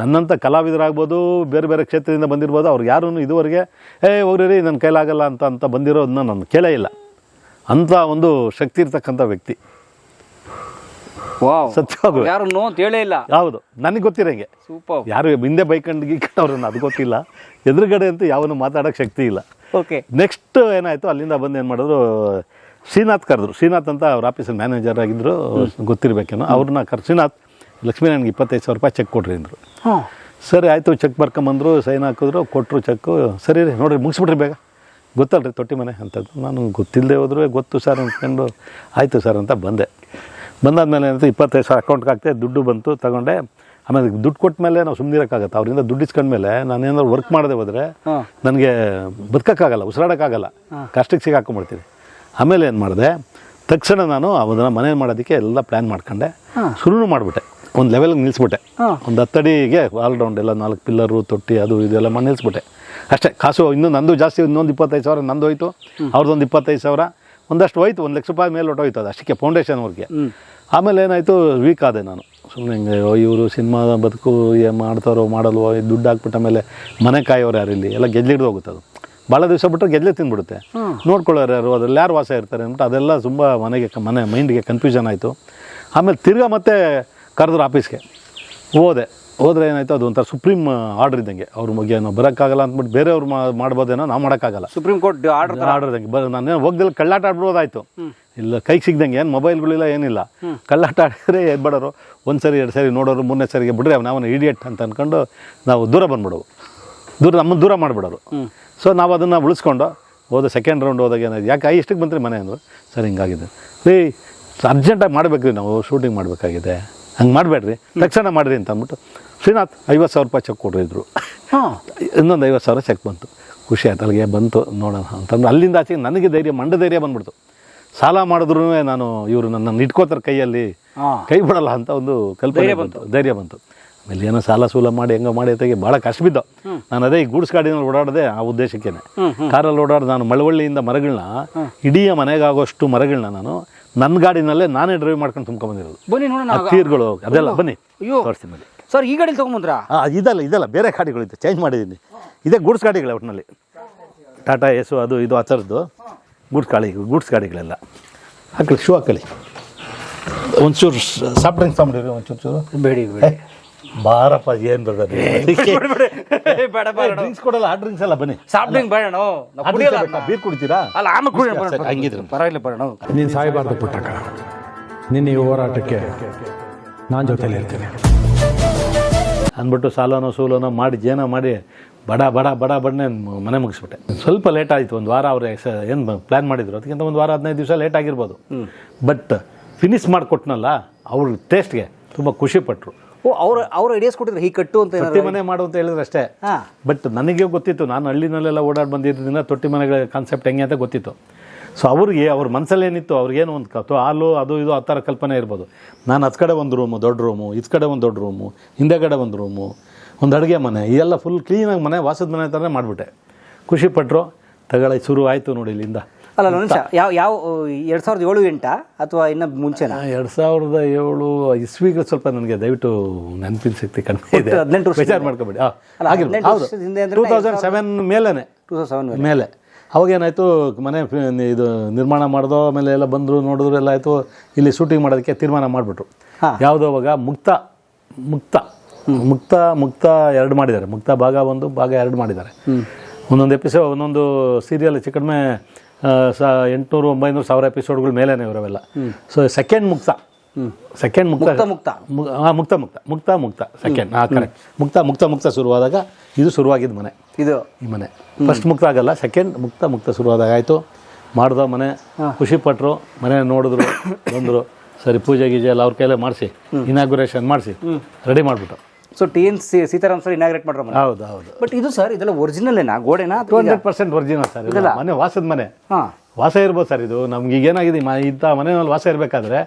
ನನ್ನಂಥ ಕಲಾವಿದರಾಗ್ಬೋದು ಬೇರೆ ಬೇರೆ ಕ್ಷೇತ್ರದಿಂದ ಬಂದಿರ್ಬೋದು ಅವ್ರು ಯಾರೂ ಇದುವರೆಗೆ ಏ ಹೋಗ್ರಿ ನನ್ನ ಕೈಲಾಗಲ್ಲ ಅಂತ ಅಂತ ಬಂದಿರೋದನ್ನ ನಾನು ಕೇಳೇ ಇಲ್ಲ. ಅಂಥ ಒಂದು ಶಕ್ತಿ ಇರ್ತಕ್ಕಂಥ ವ್ಯಕ್ತಿ. ಸತ್ಯವಾಗ್ಲೂ. ಯಾರು ನೋ ಅಂತ ಹೇಳೇ ಇಲ್ಲ. ಹೌದು ನನಗೆ ಗೊತ್ತಿರಂಗೆ ಸೂಪರ್ ಯಾರು ಹಿಂದೆ ಬೈಕಂಡು ಗೀಕಂಡವ್ರನ್ನ ಅದು ಗೊತ್ತಿಲ್ಲ. ಎದುರುಗಡೆ ಅಂತೂ ಯಾವನು ಮಾತಾಡೋಕ್ಕೆ ಶಕ್ತಿ ಇಲ್ಲ. ಓಕೆ ನೆಕ್ಸ್ಟ್ ಏನಾಯಿತು? ಅಲ್ಲಿಂದ ಬಂದು ಏನು ಮಾಡಿದ್ರು ಶ್ರೀನಾಥ್ ಕರೆದ್ರು. ಶ್ರೀನಾಥ್ ಅಂತ ಅವ್ರ ಆಫೀಸಲ್ಲಿ ಮ್ಯಾನೇಜರ್ ಆಗಿದ್ದರು ಗೊತ್ತಿರಬೇಕೇನೋ. ಅವ್ರನ್ನ ಕರ್ ಶ್ರೀನಾಥ್ ಲಕ್ಷ್ಮೀ ನನಗೆ ಇಪ್ಪತ್ತೈದು ಸಾವಿರ ರೂಪಾಯಿ ಚೆಕ್ ಕೊಡ್ರಿ ಅಂದರು. ಸರಿ ಆಯಿತು ಚೆಕ್ ಬರ್ಕೊಂಬಂದರು ಸೈನ್ ಹಾಕಿದ್ರು ಕೊಟ್ಟರು ಚೆಕ್ಕು ಸರಿ ರೀ ನೋಡಿರಿ ಮುಗಿಸ್ಬಿಟ್ರಿ ಬೇಗ. ಗೊತ್ತಲ್ರಿ ತೊಟ್ಟಿ ಮನೆ ಅಂತದ್ದು. ನಾನು ಗೊತ್ತಿಲ್ಲದೆ ಹೋದ್ರು ಗೊತ್ತು ಸರ್ ಅಂದ್ಕೊಂಡು ಆಯಿತು ಸರ್ ಅಂತ ಬಂದೆ. ಬಂದಾದಮೇಲೆ ಏನಂತ ಇಪ್ಪತ್ತೈದು ಸಾವಿರ ಅಕೌಂಟ್ಗೆ ಹಾಕ್ತೆ ದುಡ್ಡು ಬಂತು ತಗೊಂಡೆ. ಆಮೇಲೆ ದುಡ್ಡು ಕೊಟ್ಟ ಮೇಲೆ ನಾವು ಸುಮ್ಮನಿರೋಕ್ಕಾಗತ್ತೆ ಅವರಿಂದ ದುಡ್ಡು ಇಸ್ಕೊಂಡ್ಮೇಲೆ ನಾನೇನಾದ್ರು ವರ್ಕ್ ಮಾಡದೆ ಹೋದರೆ. ನನಗೆ ಬದುಕೋಕ್ಕಾಗಲ್ಲ ಉಸಿರಾಡೋಕ್ಕಾಗಲ್ಲ. ಕಷ್ಟಕ್ಕೆ ಸಿಗಾಕೊಂಬಿಡ್ತೀನಿ ಆಮೇಲೆ ಏನು ಮಾಡಿದೆ? ತಕ್ಷಣ ನಾನು ಅದನ್ನು ಮನೆ ಮಾಡೋದಕ್ಕೆ ಎಲ್ಲ ಪ್ಲ್ಯಾನ್ ಮಾಡ್ಕೊಂಡೆ. ಶುರು ಮಾಡಿಬಿಟ್ಟೆ. ಒಂದು ಲೆವೆಲ್ಗೆ ನಿಲ್ಲಿಸ್ಬಿಟ್ಟೆ ಒಂದು ಹತ್ತಡಿಗೆ ಆಲ್ರೌಂಡ್ ಎಲ್ಲ ನಾಲ್ಕು ಪಿಲ್ಲರು ತೊಟ್ಟಿ ಅದು ಇದೆಲ್ಲ ಮಾಡಿ ನಿಲ್ಲಿಸ್ಬಿಟ್ಟೆ ಅಷ್ಟೇ ಕಾಸು ಇನ್ನೂ ನಂದು ಜಾಸ್ತಿ ಇನ್ನೊಂದು ಇಪ್ಪತ್ತೈದು ಸಾವಿರ ನಂದು ಹೋಯ್ತು. ಅವ್ರದ್ದೊಂದು ಇಪ್ಪತ್ತೈದು ಸಾವಿರ. ಒಂದಷ್ಟು ಹೋಯ್ತು ಒಂದು ಲಕ್ಷ ರೂಪಾಯಿ ಮೇಲೆ ಹೊಟ್ಟೋಯ್ತು ಅದು ಅಷ್ಟಕ್ಕೆ ಫೌಂಡೇಶನ್ವರೆಗೆ ಆಮೇಲೆ ಏನಾಯಿತು ವೀಕ್ ಆದೆ ನಾನು. ಸುಮ್ಮನೆ ಹಿಂಗೆ ಇವರು ಸಿನಿಮಾ ಬದುಕು ಏನ್ ಮಾಡ್ತಾರೋ ಮಾಡಲ್ವೋ ದುಡ್ಡು ಹಾಕ್ಬಿಟ್ಟ ಮೇಲೆ ಮನೆ ಕಾಯೋರು ಯಾರು ಇಲ್ಲಿ ಎಲ್ಲ ಗೆಜ್ಲಿಡ್ದು ಹೋಗುತ್ತೆ ಅದು. ಭಾಳ ದಿವಸ ಬಿಟ್ಟರೆ ಗೆಜ್ಲೆ ತಿಂದ್ಬಿಡುತ್ತೆ. ನೋಡ್ಕೊಳ್ಳೋರು ಯಾರು? ಅದ್ರಲ್ಲಿ ಯಾರು ವಾಸ ಇರ್ತಾರೆ ಅಂದ್ಬಿಟ್ಟು ಅದೆಲ್ಲ ತುಂಬ ಮನೆಗೆ ಮನೆ ಮೈಂಡ್ಗೆ ಕನ್ಫ್ಯೂಷನ್ ಆಯಿತು. ಆಮೇಲೆ ತಿರ್ಗಾ ಮತ್ತೆ ಕರೆದ್ರು ಆಫೀಸ್ಗೆ. ಹೋದೆ. ಹೋದ್ರೆ ಏನಾಯ್ತು? ಅದು ಒಂಥರ ಸುಪ್ರೀಂ ಆರ್ಡರ್ ಇದ್ದಂಗೆ. ಅವ್ರ ಬಗ್ಗೆ ಏನೋ ಬರೋಕ್ಕಾಗಲ್ಲ ಅಂದ್ಬಿಟ್ಟು ಬೇರೆಯವ್ರು ಮಾಡ್ಬೋದೇನೋ ನಾವು ಮಾಡೋಕ್ಕಾಗಲ್ಲ. ಸುಪ್ರೀಂ ಕೋರ್ಟ್ ಆರ್ಡರ್ ಆರ್ಡರ್ ಇದ್ದಂಗೆ. ಬರ ನಾನು ಹೋಗ್ದಲ್ಲಿ ಕಳ್ಳಾಟ ಆಡ್ಬಿಡೋದಾಯ್ತು. ಇಲ್ಲ ಕೈಗೆ ಸಿಗ್ದಂಗೆ. ಏನು ಮೊಬೈಲ್ಗಳಿಲ್ಲ ಏನಿಲ್ಲ. ಕಳ್ಳಾಟ ಆಡಿದ್ರೆ ಎದ್ಬಿಡೋರು ಒಂದು ಸರಿ ಎರಡು ಸರಿ ನೋಡೋರು ಮೂರನೇ ಸರಿಗೆ ಬಿಡ್ರೆ ನಾವು ಇಡಿಯಟ್ ಅಂತ ಅಂದ್ಕೊಂಡು ನಾವು ದೂರ ಬಂದ್ಬಿಡೋವು ದೂರ ನಮ್ಮನ್ನು ದೂರ ಮಾಡಿಬಿಡೋರು ಸೊ ನಾವು ಅದನ್ನು ಉಳಿಸ್ಕೊಂಡು ಹೋದ ಸೆಕೆಂಡ್ ರೌಂಡ್ ಹೋದಾಗ ಏನಾಯ್ತು? ಯಾಕೆ ಐ ಎಷ್ಟಕ್ಕೆ ಬಂತ್ರಿ ಮನೆ ಅಂದರು? ಸರ್ ಹಿಂಗಾಗಿದೆ. ರೀ ಅರ್ಜೆಂಟಾಗಿ ಮಾಡಬೇಕ್ರಿ ನಾವು ಶೂಟಿಂಗ್ ಮಾಡಬೇಕಾಗಿದೆ. ಹಂಗೆ ಮಾಡಬೇಡ್ರಿ. ತಕ್ಷಣ ಮಾಡಿರಿ ಅಂತ ಅಂದ್ಬಿಟ್ಟು ಶ್ರೀನಾಥ್ ಐವತ್ತು ಸಾವಿರ ರೂಪಾಯಿ ಚೆಕ್ ಕೊಡ್ರಿದ್ರು ಹಾಂ. ಇನ್ನೊಂದು ಐವತ್ತು ಸಾವಿರ ಚೆಕ್ ಬಂತು. ಖುಷಿ ಆಯ್ತು ಅಲ್ಲಿಗೆ ಬಂತು ನೋಡೋಣ ಅಂತಂದ್ರೆ ಅಲ್ಲಿಂದ ಆಚೆ ನನಗೆ ಧೈರ್ಯ ಮಂಡ ಧೈರ್ಯ ಬಂದ್ಬಿಡ್ತು. ಸಾಲ ಮಾಡಿದ್ರು ನಾನು ಇವರು ನನ್ನನ್ನು ಇಟ್ಕೋತಾರೆ ಕೈಯಲ್ಲಿ. ಕೈ ಬಿಡಲ್ಲ ಅಂತ ಒಂದು ಕಲ್ಪನೆ ಬಂತು. ಧೈರ್ಯ ಬಂತು. ಆಮೇಲೆ ಏನೋ ಸಾಲ ಸೂಲ ಮಾಡಿ ಹೆಂಗೋ ಮಾಡಿ ತೆಗೆ ಭಾಳ ಕಷ್ಟ ಬಿದ್ದು. ನಾನು ಅದೇ ಈ ಗೂಡ್ಸ್ ಗಾಡಿನಲ್ಲಿ ಓಡಾಡದೆ ಆ ಉದ್ದೇಶಕ್ಕೇನೆ. ಕಾರಲ್ಲಿ ಓಡಾಡೋದು ನಾನು ಮಳವಳ್ಳಿಯಿಂದ ಮರಗಳನ್ನ ಇಡೀ ಮನೆಗಾಗೋಷ್ಟು ಮರಗಳನ್ನ ನಾನು ನನ್ನ ಗಾಡಿನಲ್ಲೇ ನಾನೇ ಡ್ರೈವ್ ಮಾಡ್ಕೊಂಡು ತುಂಬ್ಕೊಂಬಂದಿರೋದು ಬನ್ನಿ ನೋಡೋಣ ಆ ತೀರ್ಗಳು ಅದೆಲ್ಲ ಬನ್ನಿ. ಅಯ್ಯೋ. ತೋರಿಸ್ತೀನಿ ಬನ್ನಿ. ಸರ್ ಈ ಗಾಡಿ ತೊಗೊಂಬಂದ್ರಾ? ಆ, ಇದಲ್ಲ ಇದಲ್ಲ ಬೇರೆ ಗಾಡಿಗಳಿತ್ತು ಚೇಂಜ್ ಮಾಡಿದ್ದೀನಿ. ಇದೇ ಗೂಡ್ಸ್ ಗಾಡಿಗಳೇ ಒಟ್ಟಿನಲ್ಲಿ ಟಾಟಾ ಎಸು ಅದು ಇದು ಆ ಥರದ್ದು. ಗೂಡ್ಸ್ ಗಾಡಿ ಗೂಡ್ಸ್ ಗಾಡಿಗಳೆಲ್ಲ. ಹಾಕಲಿ ಶೂ ಹಾಕಲಿ. ಒಂಚೂರು ಸಾಫ್ಟ್ ಡ್ರಿಂಕ್ಸ್ ತಗೊಂಡಿರಿ ಒಂಚೂರು ಚೂರು ಬೇಡಿ ಬೇಡಿ. ಬಾರಪ್ಪ ಏನು ಬರ್ತದೆ ಡ್ರಿಂಕ್ಸ್ ಕೊಡಲ್ಲ ಆ ಡ್ರಿಂಕ್ಸ್ ಎಲ್ಲ ಬನ್ನಿ. ಸಾಫ್ಟ್ ಡ್ರಿಂಕ್ ಬೇಡ? ಬೀರ್ ಕುಡಿತೀರಾ? ಅಲ್ಲ ಆಮೇಲೆ ಹಂಗಿದ್ರೆ. ಪರವಾಗಿಲ್ಲ ಬೇಡ ನೀನ್ ಸಾಯಬಾರ್ದು ಪುಟ್ಟಕ್ಕ ನಿನ್ನ ಈ ಹೋರಾಟಕ್ಕೆ ನಾನು ಜೊತೆಲಿ ಇರ್ತೀನಿ. ಅಂದ್ಬಿಟ್ಟು ಸಾಲನೋ ಸೂಲನೋ ಮಾಡಿ ಜೇನ ಮಾಡಿ ಬಡ ಬಡ ಬಡ ಬಡನೆ ಮನೆ ಮುಗಿಸ್ಬಿಟ್ಟೆ. ಸ್ವಲ್ಪ ಲೇಟ್ ಆಯಿತು ಒಂದು ವಾರ ಅವ್ರು ಏನು ಪ್ಲ್ಯಾನ್ ಮಾಡಿದ್ರು? ಅದಕ್ಕಿಂತ ಒಂದು ವಾರ ಹದಿನೈದು ದಿವಸ ಲೇಟ್ ಆಗಿರ್ಬೋದು. ಬಟ್ ಫಿನಿಶ್ ಮಾಡಿಕೊಟ್ನಲ್ಲ ಅವ್ರ ಟೇಸ್ಟ್ಗೆ ತುಂಬ ಖುಷಿ ಪಟ್ಟರು ಓ ಅವ್ರ ಅವ್ರ ಐಡಿಯಾಸ್ ಕೊಟ್ಟಿದ್ರು ಹೀಗೆ ಕಟ್ಟು ಅಂತ ತೊಟ್ಟಿ ಮನೆ ಮಾಡು ಅಂತ ಹೇಳಿದ್ರೆ ಅಷ್ಟೇ. ಹಾ. ಬಟ್ ನನಗೆ ಗೊತ್ತಿತ್ತು ನಾನು ಹಳ್ಳಿನಲ್ಲೆಲ್ಲ ಓಡಾಡಿ ಬಂದಿದ್ದರಿಂದ ತೊಟ್ಟಿ ಮನೆಗಳ ಕಾನ್ಸೆಪ್ಟ್ ಹೆಂಗೆ ಅಂತ ಗೊತ್ತಿತ್ತು. ಸೊ ಅವ್ರಿಗೆ ಅವ್ರ ಮನಸ್ಸಲ್ಲಿ ಏನಿತ್ತು ಅವ್ರಿಗೇನು ಒಂದು ಕತ್ತು ಹಾಲು ಅದು ಇದು ಆ ಥರ ಕಲ್ಪನೆ ಇರ್ಬೋದು. ನಾನು ಹತ್ತು ಕಡೆ ಒಂದು ರೂಮು ದೊಡ್ಡ ರೂಮು ಇತ್ ಕಡೆ ಒಂದು ದೊಡ್ಡ ರೂಮು ಹಿಂದೆಗಡೆ ಒಂದು ರೂಮು ಒಂದು ಅಡುಗೆ ಮನೆ ಇದೆಲ್ಲ ಫುಲ್ ಕ್ಲೀನಾಗಿ ಮನೆ ವಾಸದ ಮನೆ ಥರನೇ ಮಾಡಿಬಿಟ್ಟೆ. ಖುಷಿ ಪಟ್ಟರು ತಗೊಳ್ಳಿ ಶುರು ಆಯಿತು ನೋಡಿ ಇಲ್ಲಿಂದ. ಅಲ್ಲ ಒಂದು ನಿಮಿಷ. ಯಾವ ಯಾವ ಎರಡು ಸಾವಿರದ ಏಳು ಎಂಟ? ಅಥವಾ ಇನ್ನ ಮುಂಚೆನಾ? ಎರಡು ಸಾವಿರದ ಏಳು ಇಸ್ವಿಗೆ ಸ್ವಲ್ಪ ನನಗೆ ದಯವಿಟ್ಟು ನೆನಪಿನ ಶಕ್ತಿ ಕಡಿಮೆ ಇದೆ. ಹದಿನೆಂಟು ವರ್ಷ ವಿಚಾರ ಮಾಡ್ಕೊಬೇಡಿ. ಅಂದ್ರೆ ಟೂ ತೌಸಂಡ್ ಸೆವೆನ್ ಮೇಲೇ ಟೂ ತೌಸಂಡ್ ಸೆವೆನ್ ಮೇಲೆ. ಅವಾಗೇನಾಯಿತು ಮನೆ ಇದು ನಿರ್ಮಾಣ ಮಾಡಿದೋ ಆಮೇಲೆ ಎಲ್ಲ ಬಂದರು ನೋಡಿದ್ರು ಎಲ್ಲ ಆಯಿತು. ಇಲ್ಲಿ ಶೂಟಿಂಗ್ ಮಾಡೋದಕ್ಕೆ ತೀರ್ಮಾನ ಮಾಡಿಬಿಟ್ರು. ಯಾವುದೋ ಅವಾಗ ಮುಕ್ತ ಮುಕ್ತ. ಮುಕ್ತ ಮುಕ್ತ ಎರಡು ಮಾಡಿದ್ದಾರೆ. ಮುಕ್ತ ಭಾಗ ಒಂದು ಭಾಗ ಎರಡು ಮಾಡಿದ್ದಾರೆ. ಒಂದೊಂದು ಎಪಿಸೋಡ್ ಒಂದೊಂದು ಸೀರಿಯಲ್ ಹೆಚ್ಚು ಕಡಿಮೆ ಸ ಎಂಟುನೂರು ಒಂಬೈನೂರು ಸಾವಿರ ಎಪಿಸೋಡ್ಗಳ ಮೇಲೇ ಇವರವೆಲ್ಲ so second Muktha. Second Muktha. Muktha ಹಾಂ ಮುಕ್ತ ಮುಕ್ತ. ಮುಕ್ತ ಮುಕ್ತ. ಸೆಕೆಂಡ್ ಹಾಂ ಕರೆಕ್ಟ್ ಮುಕ್ತ ಮುಕ್ತ ಮುಕ್ತ ಶುರುವಾದಾಗ ಇದು ಶುರುವಾಗಿದ್ದು ಮನೆ. ಇದು. ಈ ಮನೆ. ಫಸ್ಟ್ ಮುಕ್ತ ಆಗಲ್ಲ. ಸೆಕೆಂಡ್ ಮುಕ್ತ ಮುಕ್ತ ಶುರುವಾದಾಗ ಆಯಿತು. ಮಾಡ್ದೋ ಮನೆ. ಖುಷಿ ಪಟ್ಟರು ಮನೆ ನೋಡಿದ್ರು ಬಂದರು. ಸರಿ ಪೂಜೆ ಗೀಜೆ ಎಲ್ಲ ಅವ್ರ ಕೈಲೇ ಮಾಡಿಸಿ. ಇನಾಗುರೇಷನ್ ಮಾಡಿಸಿ. ರೆಡಿ ಮಾಡಿಬಿಟ್ಟು so T N C Seetharam sir inaugurate ಮಾಡ್ರ ಮನೆ. ಹೌದು ಹೌದು. ಬಟ್ ಇದು ಸರ್ ಇದೆಲ್ಲ original ಗೋಡೆನಾ two hundred percent original sir ಇದೆಲ್ಲ? ಮನೆ ವಾಸದ ಮನೆ. ಹಾ. ವಾಸ ಇರ್ಬೋದು ಸರ್ ಇದು. ನಮ್ಗೆ ಈಗ ಏನಾಗಿದೆ ಮ- ಇಂಥ ಮನೆಯಲ್ಲಿ ವಾಸ ಇರಬೇಕಾದ್ರೆ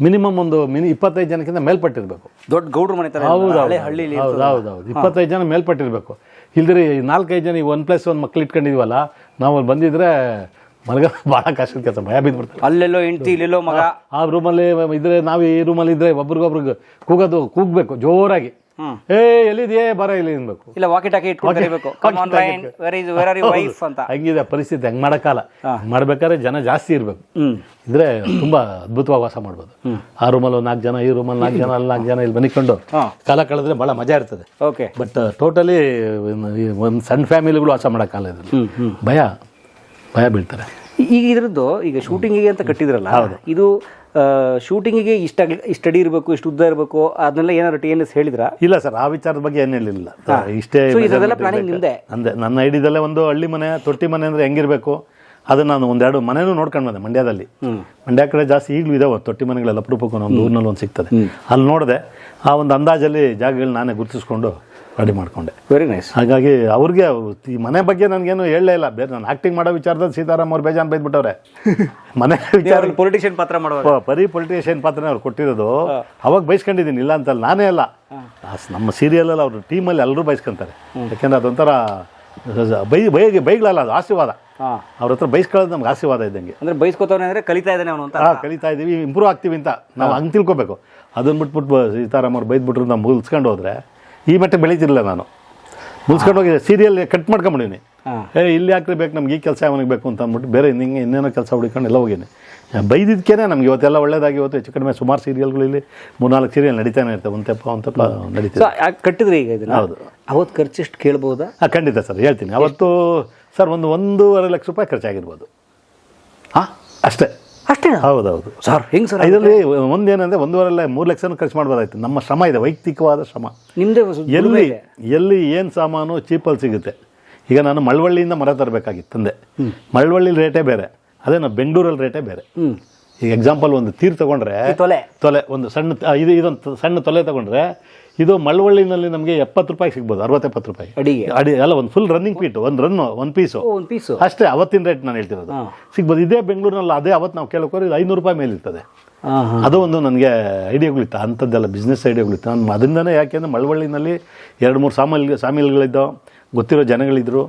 ಮಿನಿಮಮ್ ಒಂದು ಮಿನಿ ಇಪ್ಪತ್ತೈದು ಜನಕ್ಕಿಂತ ಮೇಲ್ಪಟ್ಟಿರಬೇಕು. ದೊಡ್ಡ ಗೌಡ್ರ ಮನೆ ತರ ಹೌದು ಹಳೆ ಹಳ್ಳಿಲಿ ಹೌದು ಹೌದು ಹೌದು. ಇಪ್ಪತ್ತೈದು ಜನ ಮೇಲ್ಪಟ್ಟಿರ್ಬೇಕು. ಇಲ್ದಿರಿ ನಾಲ್ಕೈದು ಜನ ಈ ಒನ್ ಪ್ಲಸ್ ಒಂದು ಮಕ್ಳು ಇಟ್ಕೊಂಡಿದ್ವಲ್ಲ ನಾವು ಅಲ್ಲಿ ಬಂದಿದ್ರೆ ಮಲಗ ಭಾಳ ಕಷ್ಟದ ಕೆಲಸ ಭಯ ಬಿದ್ದುಬಿಡ್ತಾರೆ ಅಲ್ಲೆಲ್ಲೋ ಹೆಂಡತಿ ಇಲ್ಲೆಲ್ಲೋ ಮಗ. ಆ ರೂಮಲ್ಲಿ ಇದ್ರೆ ನಾವು ಈ ರೂಮಲ್ಲಿ ಇದ್ರೆ ಒಬ್ರಿಗೊಬ್ರಿಗೆ ಕೂಗೋದು ಕೂಗ್ಬೇಕು ಜೋರಾಗಿ. ಏ ಎಲ್ಲಿದೆಯೇ? ಬರ ಇಲ್ಲಿ ಅನ್ಬೇಕು ಇಲ್ಲ ವಾಕಿ ಟಾಕಿ ಇಟ್ಕೊಂಡು ಕರಿಬೇಕು come on line where is where are you wife ಅಂತ. ಹಂಗಿದೆ ಪರಿಸ್ಥಿತಿ ಹೆಂಗ್ ಮಾಡೋಕ್ಕಲ್ಲ. ಮಾಡ್ಬೇಕಾದ್ರೆ ಜನ ಜಾಸ್ತಿ ಇರ್ಬೇಕು. ಇದ್ರೆ ತುಂಬಾ ಅದ್ಭುತವಾಗಿ ವಾಸ ಮಾಡ್ಬೋದು. ಆ ರೂಮಲ್ಲಿ ಒಂದು ನಾಲ್ಕು ಜನ ಈ ರೂಮಲ್ಲಿ ನಾಲ್ಕು ಜನ ಅಲ್ಲಿ ನಾಲ್ಕು ಜನ ಇಲ್ಲಿ ಬನ್ನಿಕೊಂಡು ಕಾಲ ಕಳೆದ್ರೆ ಬಹಳ ಮಜಾ ಇರ್ತದೆ. ಓಕೆ ಬಟ್ ಟೋಟಲಿ ಒಂದು ಸಣ್ಣ ಫ್ಯಾಮಿಲಿಗಳು ವಾಸ ಮಾಡೋಕ್ಕಲ್ಲ ಇದ್ರಲ್ಲಿ. ಭಯ ಭಯ ಬೀಳ್ತಾರೆ. ಈಗ ಇದ್ರದ್ದು ಈಗ ಶೂಟಿಂಗಿಗೆ ಅಂತ ಕಟ್ಟಿದ್ರಲ್ಲ ಇದು ಶೂಟಿಂಗಿಗೆ ಇಷ್ಟ ಇಷ್ಟ ಅಡಿ ಇರಬೇಕು ಇಷ್ಟು ಉದ್ದ ಇರಬೇಕು ಅದನ್ನೆಲ್ಲ ಏನಾದ್ರು ಟಿ ಎನ್ ಎಸ್ ಹೇಳಿದ್ರ? ಇಲ್ಲ ಸರ್ ಆ ವಿಚಾರದ ಬಗ್ಗೆ ಏನು ಹೇಳಿಲ್ಲ. ಇಷ್ಟೇ ಇರ್ಬೇಕು. ಅಂದೆ ನನ್ನ ಐಡಿಯದಲ್ಲೇ ಒಂದು ಹಳ್ಳಿ ಮನೆ ತೊಟ್ಟಿ ಮನೆ ಅಂದ್ರೆ ಹೆಂಗಿರ್ಬೇಕು? ಅದನ್ನ ನಾನು ಒಂದೆರಡು ಮನೆನೂ ನೋಡ್ಕೊಂಡು ಬಂದೆ ಮಂಡ್ಯದಲ್ಲಿ. ಮಂಡ್ಯ ಕಡೆ ಜಾಸ್ತಿ ಈಗಲೂ ಇದಾವೆ ತೊಟ್ಟಿ ಮನೆಗಳೆಲ್ಲ ಅಪರೂಪಕ್ಕೂ ಒಂದು ಊರಿನಲ್ಲಿ ಒಂದು ಸಿಗ್ತದೆ. ಅಲ್ಲಿ ನೋಡಿದೆ ಆ ಒಂದು ಅಂದಾಜಲ್ಲಿ ಜಾಗಗಳು ನಾನೇ ಗುರುತಿಸ್ಕೊಂಡು ರೆಡಿ ಮಾಡಿಕೊಂಡೆ. ವೆರಿ ನೈಸ್ ಹಾಗಾಗಿ ಅವ್ರಿಗೆ ಈ ಮನೆ ಬಗ್ಗೆ ನನಗೇನು ಹೇಳಲೇ ಇಲ್ಲ. ಬೇರೆ ನಾನು ಆಕ್ಟಿಂಗ್ ಮಾಡೋ ವಿಚಾರದಲ್ಲಿ ಸೀತಾರಾಮ್ ಅವ್ರು ಬೇಜಾನ್ ಬೈದ್ಬಿಟ್ಟವ್ರೆ. ಮನೆ ವಿಚಾರ ಪೊಲಿಟಿಷಿಯನ್ ಪಾತ್ರ ಮಾಡೋ ಬರೀ ಪೊಲಿಟಿಷಿಯನ್ ಪಾತ್ರನೇ ಅವ್ರು ಕೊಟ್ಟಿರೋದು. ಅವಾಗ ಬೈಸ್ಕೊಂಡಿದ್ದೀನಿ ಇಲ್ಲ ಅಂತಲ್ಲ ನಾನೇ ಅಲ್ಲ. ನಮ್ಮ ಸೀರಿಯಲಲ್ಲಿ ಅವ್ರ ಟೀಮಲ್ಲಿ ಎಲ್ಲರೂ ಬೈಸ್ಕೊಂತಾರೆ. ಯಾಕೆಂದ್ರೆ ಅದೊಂಥರ ಬೈ ಬೈಗೆ ಬೈಗಳಲ್ಲ ಅದು ಆಶೀರ್ವಾದ. ಅವ್ರ ಹತ್ರ ಬೈಸ್ಕೊಳ್ಳೋದು ನಮ್ಗೆ ಆಶೀರ್ವಾದ ಇದ್ದಂಗೆ. ಅಂದ್ರೆ ಬೈಸ್ಕೊತವನೇ ಅಂದ್ರೆ ಕಲಿತಾ ಇದ್ದಾನೆ ಅವನು ಅಂತ ಕಲಿತಾ ಇದ್ದೀವಿ ಇಂಪ್ರೂವ್ ಆಗ್ತೀವಿ ಅಂತ. ನಾವು ಹಂಗೆ ತಿಳ್ಕೊಬೇಕು. ಅದನ್ನ ಬಿಟ್ಬಿಟ್ಟು ಸೀತಾರಾಮ್ ಅವ್ರು ಬೈದ್ಬಿಟ್ರು ನಾವು ಮುಗಿಸ್ಕೊಂಡು ಹೋದ್ರೆ ಈ ಮಟ್ಟ ಬೆಳೀತಿರಲಿಲ್ಲ ನಾನು. ಮುಗಿಸ್ಕೊಂಡು ಹೋಗಿ ಸೀರಿಯಲ್ ಕಟ್ ಮಾಡ್ಕೊಂಬಿಡೀನಿ. ಹಾ. ಏ ಇಲ್ಲಿ ಯಾಕ್ರಿ ಬೇಕು? ನಮ್ಗೆ ಈ ಕೆಲಸ ಅವನಿಗೆ ಬೇಕು ಅಂತ ಅಂದ್ಬಿಟ್ಟು ಬೇರೆ ಹಿಂಗೆ ಇನ್ನೇನೋ ಕೆಲಸ ಹುಡ್ಕೊಂಡು ಎಲ್ಲ ಹೋಗಿನಿ. ಬೈದಿದ್ದಕ್ಕೇನೆ ನಮ್ಗೆ ಇವತ್ತೆಲ್ಲ ಒಳ್ಳೇದಾಗಿ ಇವತ್ತು ಹೆಚ್ಚು ಕಡಿಮೆ ಸುಮಾರು ಸೀರಿಯಲ್ಗಳಲ್ಲಿ ಮೂರ್ನಾಲ್ಕು ಸೀರಿಯಲ್ ನಡೀತಾನೆ ಇರ್ತವೆ. ಒಂದು ತೆಪ್ಪ ಒಂದು ತೆಪ್ಪ ನಡೀತಿದೆ. ಕಟ್ಟಿದ್ರೆ ಕಟ್ಟಿದ್ರಿ ಈಗ ಇದನ್ನ? ಹೌದು. ಅವತ್ತು ಖರ್ಚು ಎಷ್ಟು ಕೇಳ್ಬೋದಾ? ಹಾಂ ಖಂಡಿತ ಸರ್ ಹೇಳ್ತೀನಿ. ಅವತ್ತು ಸರ್ ಒಂದು ಒಂದೂವರೆ ಲಕ್ಷ ರೂಪಾಯಿ ಖರ್ಚಾಗಿರ್ಬೋದು. ಹಾಂ ಅಷ್ಟೇ. ಅಷ್ಟೇನಾ? ಹೌದೌದು. ಸರ್ ಹೆಂಗ್ ಸರ್ ಇದರಲ್ಲಿ ಒಂದೇನಂದ್ರೆ ಒಂದೂವರೆಲ್ಲ ಮೂರು ಲಕ್ಷನೂ ಖರ್ಚು ಮಾಡ್ಬೋದಾಯ್ತು. ನಮ್ಮ ಶ್ರಮ ಇದೆ ವೈಯಕ್ತಿಕವಾದ ಶ್ರಮ. ನಿಮ್ಮದೇ ಎಲ್ಲಿ ಎಲ್ಲಿ ಏನು ಸಾಮಾನು ಚೀಪಲ್ಲಿ ಸಿಗುತ್ತೆ? ಈಗ ನಾನು ಮಳವಳ್ಳಿಯಿಂದ ಮರ ತರಬೇಕಾಗಿತ್ತು ತಂದೆ. ಮಳವಳ್ಳಿ ರೇಟೇ ಬೇರೆ ಅದೇ ನಾವು ಬೆಂಗಳೂರಲ್ಲಿ ರೇಟೇ ಬೇರೆ. ಈಗ ಎಕ್ಸಾಂಪಲ್ ಒಂದು ತೀರ್ ತಗೊಂಡ್ರೆ ತೊಲೆ. ತೊಲೆ ಒಂದು ಸಣ್ಣ ಇದು ಇದೊಂದು ಸಣ್ಣ ತೊಲೆ ತಗೊಂಡ್ರೆ ಇದು ಮಳವಳ್ಳಿನಲ್ಲಿ ನಮಗೆ ಎಪ್ಪತ್ತು ರೂಪಾಯಿ ಸಿಗ್ಬೋದು ಅರವತ್ತೆಪ್ಪತ್ತು ರೂಪಾಯಿ. ಅಡಿಗೆ. ಅಡಿ ಅಲ್ಲ ಒಂದು ಫುಲ್ ರನ್ನಿಂಗ್ ಪೀಟು ಒಂದು ರನ್ನು ಒಂದು ಪೀಸು ಒಂದು ಪೀಸು ಅಷ್ಟೇ ಅವತ್ತಿನ ರೇಟ್ ನಾನು ಹೇಳ್ತಿರೋದು. ಸಿಗ್ಬೋದು ಇದೇ ಬೆಂಗಳೂರಿನಲ್ಲಿ ಅದೇ ಅವತ್ತು ನಾವು ಕೇಳೋಕೋರು ಇದು ಐನೂರು ರೂಪಾಯಿ ಮೇಲೆ ಇರ್ತದೆ. ಹಾಂ ಹಾಂ. ಅದು ಒಂದು ನನಗೆ ಐಡಿಯಾಗಳಿತ್ತು ಅಂಥದ್ದೆಲ್ಲ ಬಿಸ್ನೆಸ್ ಐಡಿಯಾಗಳಿತ್ತು ನಾನು ಅದರಿಂದನೇ ಯಾಕೆಂದರೆ ಮಳವಳ್ಳಿನಲ್ಲಿ ಎರಡು ಮೂರು ಸಾಮಿಲ್ ಸಾಮಿಲ್ಗಳಿದ್ದವು. ಗೊತ್ತಿರೋ ಜನಗಳಿದ್ರು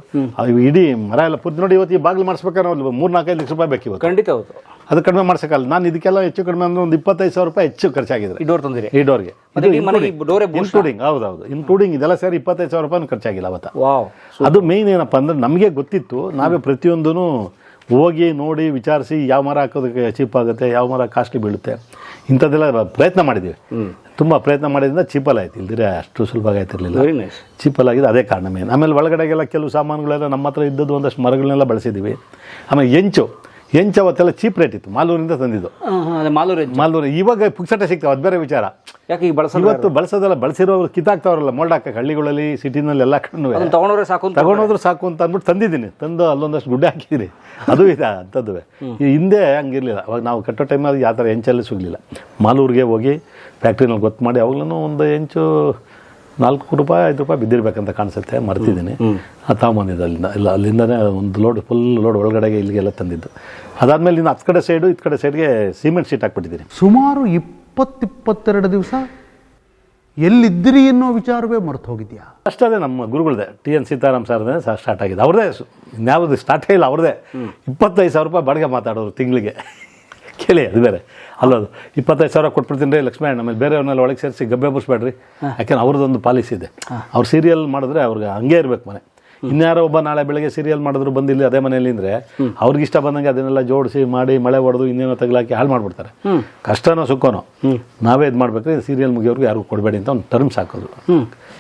ಇಡೀ ಮರ ಎಲ್ಲ ಪೂರ್ತಿ ನೋಡಿ ಇವತ್ತು ಈ ಬಾಗಿಲು ಮಾಡಿಸ್ಬೇಕಾದ್ರೆ ಒಂದು ಮೂರು ನಾಲ್ಕೈದು ಲಕ್ಷ ರೂಪಾಯಿ ಬೇಕು ಖಂಡಿತ ಹೌದು. ಅದು ಕಡಿಮೆ ಮಾಡ್ಸೋಕ್ಕಲ್ಲ ನಾನು ಇದಕ್ಕೆಲ್ಲ ಹೆಚ್ಚು ಕಡಿಮೆ ಅಂದ್ರೆ ಒಂದು ಇಪ್ಪತ್ತೈದು ಸಾವಿರ ರೂಪಾಯಿ ಹೆಚ್ಚು ಖರ್ಚಾಗಿದ್ರೆ. ಈ ಡೋರ್ ತಂದಿರಿ. ಈ ಡೋರ್ಗೆ ಈ ಮನೆಗೆ ಡೋರೇ ಇನ್ಕ್ಲೂಡಿಂಗ್ ಹೌದೌದು. ಇನ್ಕ್ಲೂಡಿಂಗ್ ಇದೆಲ್ಲ ಸೇರಿ ಇಪ್ಪತ್ತೈದು ಸಾವಿರ ರೂಪಾಯಿ ಖರ್ಚಾಗಿಲ್ಲ ಅವತ್ತ. ವಾವ್ ಅದು ಮೇಯ್ನ್ ಏನಪ್ಪ ಅಂದ್ರೆ ನಮಗೆ ಗೊತ್ತಿತ್ತು ನಾವೇ ಪ್ರತಿಯೊಂದೂ ಹೋಗಿ ನೋಡಿ ವಿಚಾರಿಸಿ ಯಾವ ಮರ ಹಾಕೋದಕ್ಕೆ ಚೀಪ್ ಆಗುತ್ತೆ ಯಾವ ಮರ ಕಾಸ್ಟ್ಲಿ ಬೀಳುತ್ತೆ. ಇಂಥದ್ದೆಲ್ಲ ಪ್ರಯತ್ನ ಮಾಡಿದ್ದೀವಿ. ತುಂಬ ಪ್ರಯತ್ನ ಮಾಡಿದ್ರಿಂದ ಚೀಪಲ್ ಆಯ್ತು ಇಲ್ದಿರ ಅಷ್ಟು ಸುಲಭ ಆಯ್ತಿರ್ಲಿಲ್ಲ ಚೀಪಲ್ ಆಗಿದೆ ಅದೇ ಕಾರಣ ಮೇನ್ ಆಮೇಲೆ ಒಳಗಡೆಗೆಲ್ಲ ಕೆಲವು ಸಾಮಾನುಗಳೆಲ್ಲ ನಮ್ಮ ಹತ್ರ ಇದ್ದದ್ದು ಒಂದಷ್ಟು ಮರಗಳನ್ನೆಲ್ಲ ಬಳಸಿದ್ದೀವಿ. ಆಮೇಲೆ ಎಂಚು ಎಂಚು ಅವತ್ತೆಲ್ಲ ಚೀಪ್ ರೇಟ್ ಇತ್ತು ಮಾಲೂರಿಂದ ತಂದಿದ್ದು. ಮಾಲೂರು ಮಾಲೂರು ಇವಾಗ ಪುಕ್ಸಟೆ ಸಿಗ್ತಾವೆ ಅದು ಬೇರೆ ವಿಚಾರ. ಯಾಕೆ ಈಗ ಬಳಸಲ್ಲ ಇವತ್ತು ಬಳಸೋದಲ್ಲ ಬಳಸಿರೋರು ಕಿತ್ತಾಕ್ತಾವ್ರಲ್ಲ ಮೋಲ್ಡ್ ಹಾಕಕ್ಕೆ ಹಳ್ಳಿಗಳಲ್ಲಿ ಸಿಟಿನಲ್ಲಿ ಎಲ್ಲ ಕಣ್ಣು ಅದನ್ನ ತಗೊಂಡೋದ್ರೆ ಸಾಕು ಅಂತ ತಗೊಂಡೋದ್ರು ಸಾಕು ಅಂತ ಅಂದ್ಬಿಟ್ಟು ತಂದಿದ್ದೀನಿ. ತಂದು ಅಲ್ಲೊಂದಷ್ಟು ಗುಡ್ಡೆ ಹಾಕಿದ್ದೀನಿ. ಅದು ಇದೆ ಅಂಥದ್ದು ಈ ಹಿಂದೆ ಹಂಗಿರಲಿಲ್ಲ. ಅವಾಗ ನಾವು ಕಟ್ಟೋ ಟೈಮಲ್ಲಿ ಯಾವ ಥರ ಎಂಚಲ್ಲಿ ಸಿಗಲಿಲ್ಲ ಮಾಲೂರಿಗೆ ಹೋಗಿ ಫ್ಯಾಕ್ಟ್ರಿನಲ್ಲಿ ಗೊತ್ತು ಮಾಡಿ ಅವಾಗಲೂ ಒಂದು ಎಂಚು ನಾಲ್ಕು ರೂಪಾಯಿ ಐದು ರೂಪಾಯಿ ಬಿದ್ದಿರ್ಬೇಕಂತ ಕಾಣಿಸುತ್ತೆ ಮರ್ತಿದ್ದೀನಿ. ಆ ತಗೊಂಬಂದಿದ್ದು ಅಲ್ಲಿಂದ. ಇಲ್ಲ ಅಲ್ಲಿಂದನೇ ಒಂದು ಲೋಡ್ ಫುಲ್ ಲೋಡ್ ಒಳಗಡೆಗೆ ಇಲ್ಲಿಗೆಲ್ಲ ತಂದಿದ್ದು. ಅದಾದಮೇಲೆ ಇನ್ನು ಹತ್ತು ಕಡೆ ಸೈಡು ಇತ್ತು ಕಡೆ ಸೈಡ್ಗೆ ಸಿಮೆಂಟ್ ಶೀಟ್ ಹಾಕ್ಬಿಟ್ಟಿದ್ದೀನಿ. ಸುಮಾರು ಇಪ್ಪತ್ತಿಪ್ಪತ್ತೆರಡು ದಿವಸ ಎಲ್ಲಿದ್ದಿರಿ ಅನ್ನೋ ವಿಚಾರವೇ ಮರೆತು ಹೋಗಿದ್ಯಾ? ಅಷ್ಟೇ ನಮ್ಮ ಗುರುಗಳದೆ ಟಿ ಎನ್ ಸೀತಾರಾಮ್ ಸರ್ದೇ ಸ್ಟಾರ್ಟ್ ಆಗಿದೆ ಅವ್ರದೇ ಇನ್ಯಾವುದು ಸ್ಟಾರ್ಟೇ ಇಲ್ಲ ಅವ್ರದೇ. ಇಪ್ಪತ್ತೈದು ಸಾವಿರ ರೂಪಾಯಿ ಬಾಡಿಗೆ ಮಾತಾಡೋರು ತಿಂಗಳಿಗೆ. ಕೇಳಿ ಅದು ಬೇರೆ. ಅಲ್ಲದು ಇಪ್ಪತ್ತೈದು ಸಾವಿರ ಕೊಟ್ಬಿಡ್ತೀನಿ ರೀ ಲಕ್ಷ್ಮೀ ಆಮೇಲೆ ಬೇರೆಯವ್ರನ್ನೆಲ್ಲ ಒಳಗೆ ಸೇರಿಸಿ ಗಬ್ಬೆ ಬರ್ಸ್ಬೇಡ್ರಿ ಯಾಕೆಂದ್ರೆ ಅವ್ರದ್ದೊಂದು ಪಾಲಿಸಿ ಇದೆ. ಅವ್ರು ಸೀರಿಯಲ್ ಮಾಡಿದ್ರೆ ಅವ್ರಿಗೆ ಹಂಗೆ ಇರಬೇಕು ಮನೆ. ಇನ್ಯಾರೋ ಒಬ್ಬ ನಾಳೆ ಬೆಳಗ್ಗೆ ಸೀರಿಯಲ್ ಮಾಡಿದ್ರು ಬಂದಿಲ್ಲ ಅದೇ ಮನೆಯಲ್ಲಿ ಅಂದರೆ ಅವ್ರಿಗೆ ಇಷ್ಟ ಬಂದಂಗೆ ಅದನ್ನೆಲ್ಲ ಜೋಡಿಸಿ ಮಾಡಿ ಮಳೆ ಹೊಡೆದು ಇನ್ನೇನೋ ತಗಲಾಕಿ ಹಾಳು ಮಾಡಿಬಿಡ್ತಾರೆ. ಕಷ್ಟನೋ ಸುಖನೋ ನಾವೇ ಇದು ಮಾಡ್ಬೇಕ್ರಿ ಸೀರಿಯಲ್ ಮುಗಿಯೋರ್ಗು ಯಾರಿಗೂ ಕೊಡಬೇಡಿ ಅಂತ ಒಂದು ಟರ್ಮ್ಸ್ ಹಾಕೋದು.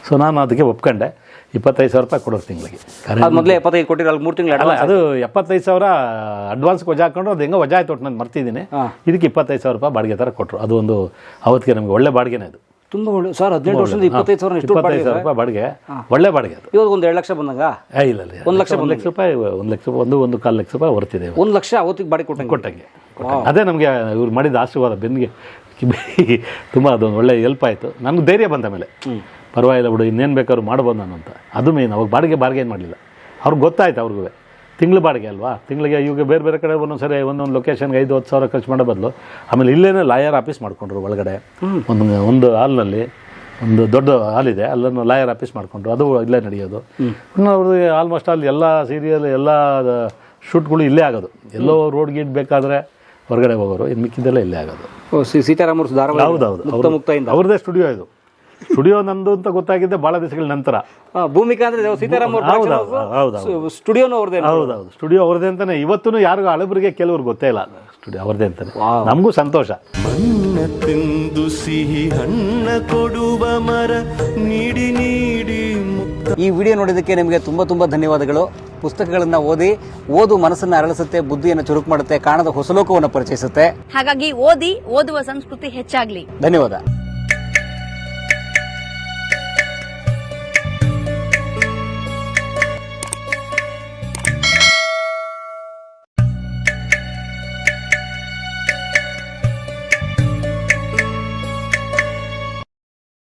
ಸೊ ನಾನು ಅದಕ್ಕೆ ಒಪ್ಕೊಂಡೆ. ಇಪ್ಪತ್ತೈದು ಸಾವಿರ ರೂಪಾಯಿ ಕೊಡೋರು ತಿಂಗಳಿಗೆ. ಅದು ಮೊದಲೇ ಎಪ್ಪತ್ತೈದು ಕೊಟ್ಟಿರೋ ಅಲ್ಲಿ ಮೂರು ತಿಂಗಳು ಅದು ಎಪ್ಪತ್ತೈದು ಸಾವಿರ ಅಡ್ವಾನ್ಸ್ ವಜಾ ಹಾಕೊಂಡು ಅದು ಹೆಂಗೋ ವಜಾ ಆಯ್ತು ಒಟ್ಟು ನಾನು ಮರ್ತಿದ್ದೀನಿ. ಇದಕ್ಕೆ ಇಪ್ಪತ್ತೈದು ಸಾವಿರ ರೂಪಾಯಿ ಬಾಡಿಗೆ ಥರ ಕೊಟ್ಟರು ಅದು ಒಂದು ಅವತ್ತಿಗೆ ನಮಗೆ ಒಳ್ಳೆ ಬಾಡಿಗೆನೇ ಅದು. ತುಂಬ ಒಳ್ಳೆ ಸರ್ ಹದಿನೆಂಟು ವರ್ಷದಿಂದ ಇಪ್ಪತ್ತೈದು ಸಾವಿರ ಎಷ್ಟು ಇಪ್ಪತ್ತೈದು ಸಾವಿರ ರೂಪಾಯಿ ಬಾಡಿಗೆ. ಒಳ್ಳೆ ಬಾಡಿಗೆ ಅದು. ಇವಾಗ ಒಂದು ಎರಡು ಲಕ್ಷ ಬಂದಂಗ ಇಲ್ಲ ಇಲ್ಲ ಒಂದು ಲಕ್ಷ ಒಂದು ಲಕ್ಷ ರೂಪಾಯಿ ಒಂದು ಲಕ್ಷ ಒಂದು ಒಂದು ಕಾಲು ಲಕ್ಷ ರೂಪಾಯಿ ಹೊರ್ತಿದೆ ಒಂದು ಲಕ್ಷ ಅವತ್ತಿಗೆ ಬಾಡಿಗೆ ಕೊಟ್ಟಂಗೆ. ಕೊಟ್ಟಂಗೆ. ಅದೇ ನಮಗೆ ಇವ್ರು ಮಾಡಿದ ಆಶೀರ್ವಾದ ಬೆನ್ನಿಗೆ ತುಂಬ ಅದೊಂದು ಒಳ್ಳೆ ಹೆಲ್ಪ್ ಆಯಿತು. ನನಗೆ ಧೈರ್ಯ ಬಂದ ಮೇಲೆ. ಪರವಾಗಿಲ್ಲ ಬಿಡು ಇನ್ನೇನು ಬೇಕಾದ್ರು ಮಾಡ್ಬೋದು ನಾನು ಅಂತ. ಅದು ಮೇನ್ ಅವಾಗ ಬಾಡಿಗೆ ಏನು ಮಾಡಲಿಲ್ಲ. ಅವ್ರಿಗೆ ಗೊತ್ತಾಯ್ತು ಅವ್ರಿಗೂ. ತಿಂಗಳು ಬಾಡಿಗೆ ಅಲ್ವಾ? ತಿಂಗಳಿಗೆ ಇವಾಗ ಬೇರೆ ಬೇರೆ ಕಡೆ ಒಂದೊಂದು ಸರಿ ಒಂದೊಂದು ಲೊಕೇಶನ್ಗೆ ಐದು ಹತ್ತು ಸಾವಿರ ಖರ್ಚು ಮಾಡೋ ಬದಲು. ಆಮೇಲೆ ಇಲ್ಲೇನೇ ಲಾಯರ್ ಆಫೀಸ್ ಮಾಡ್ಕೊಂಡ್ರು ಒಳಗಡೆ. ಒಂದು ಒಂದು ಹಾಲ್ನಲ್ಲಿ ಒಂದು ದೊಡ್ಡ ಹಾಲ್ ಇದೆ ಅಲ್ಲನ್ನು ಲಾಯರ್ ಆಫೀಸ್ ಮಾಡ್ಕೊಂಡ್ರು. ಅದು ಇಲ್ಲೇ ನಡೆಯೋದು. ಇನ್ನು ಅವ್ರದ್ದು ಆಲ್ಮೋಸ್ಟ್ ಅಲ್ಲಿ ಎಲ್ಲ ಸೀರಿಯಲ್ ಎಲ್ಲ ಶೂಟ್ಗಳು ಇಲ್ಲೇ ಆಗೋದು. ಎಲ್ಲೋ ರೋಡ್ ಗೀಟ್ ಬೇಕಾದರೆ ಹೊರಗಡೆ ಹೋಗೋರು. ಇನ್ನು ಮಿಕ್ಕಿದ್ದೆಲ್ಲ ಇಲ್ಲೇ ಆಗೋದು. ಸೀತಾರಾಮರು ಹೌದು ಹೌದೌದು. ಅವ್ರದ್ದೇ ಸ್ಟುಡಿಯೋ ಇದು. ಸ್ಟುಡಿಯೋ ನಂದು ಅಂತ ಗೊತ್ತಾಗಿದ್ದೆ ಬಹಳ ದಿವಸಗಳ ನಂತರ. ಭೂಮಿಕಾ ಅಂದ್ರೆ ಸೀತಾರಾಮ್ ಹೌದು, ಹೌದು. ಸ್ಟುಡಿಯೋನು ಅವ್ರದೇ ಹೌದೌದು ಸ್ಟುಡಿಯೋ ಅವ್ರದ್ದೇ ಅಂತಾನೆ. ಇವತ್ತು ಯಾರಿಗೂ ಅಳಬರಿಗೆ ಕೆಲವರು ಗೊತ್ತೇ ಇಲ್ಲ. ಸ್ಟುಡಿಯೋ ಅವ್ರದೇ ಅಂತಾನೆ. ನಮಗೂ ಸಂತೋಷ. ಮಣ್ಣ ತಿಂದು ಸಿಹಿ ಹಣ್ಣ ಕೊಡುವ ಮರ ನೀಡಿ ನೀಡಿ ಈ ವಿಡಿಯೋ ನೋಡಿದ್ದಕ್ಕೆ ನಿಮಗೆ ತುಂಬಾ ತುಂಬಾ ಧನ್ಯವಾದಗಳು. ಪುಸ್ತಕಗಳನ್ನು ಓದಿ ಓದು ಮನಸ್ಸನ್ನ ಅರಳಿಸುತ್ತೆ ಬುದ್ಧಿಯನ್ನು ಚುರುಕು ಮಾಡುತ್ತೆ ಕಾಣದ ಹೊಸಲೋಕವನ್ನು ಪರಿಚಯಿಸುತ್ತೆ. ಹಾಗಾಗಿ ಓದಿ ಓದುವ ಸಂಸ್ಕೃತಿ ಹೆಚ್ಚಾಗ್ಲಿ. ಧನ್ಯವಾದ.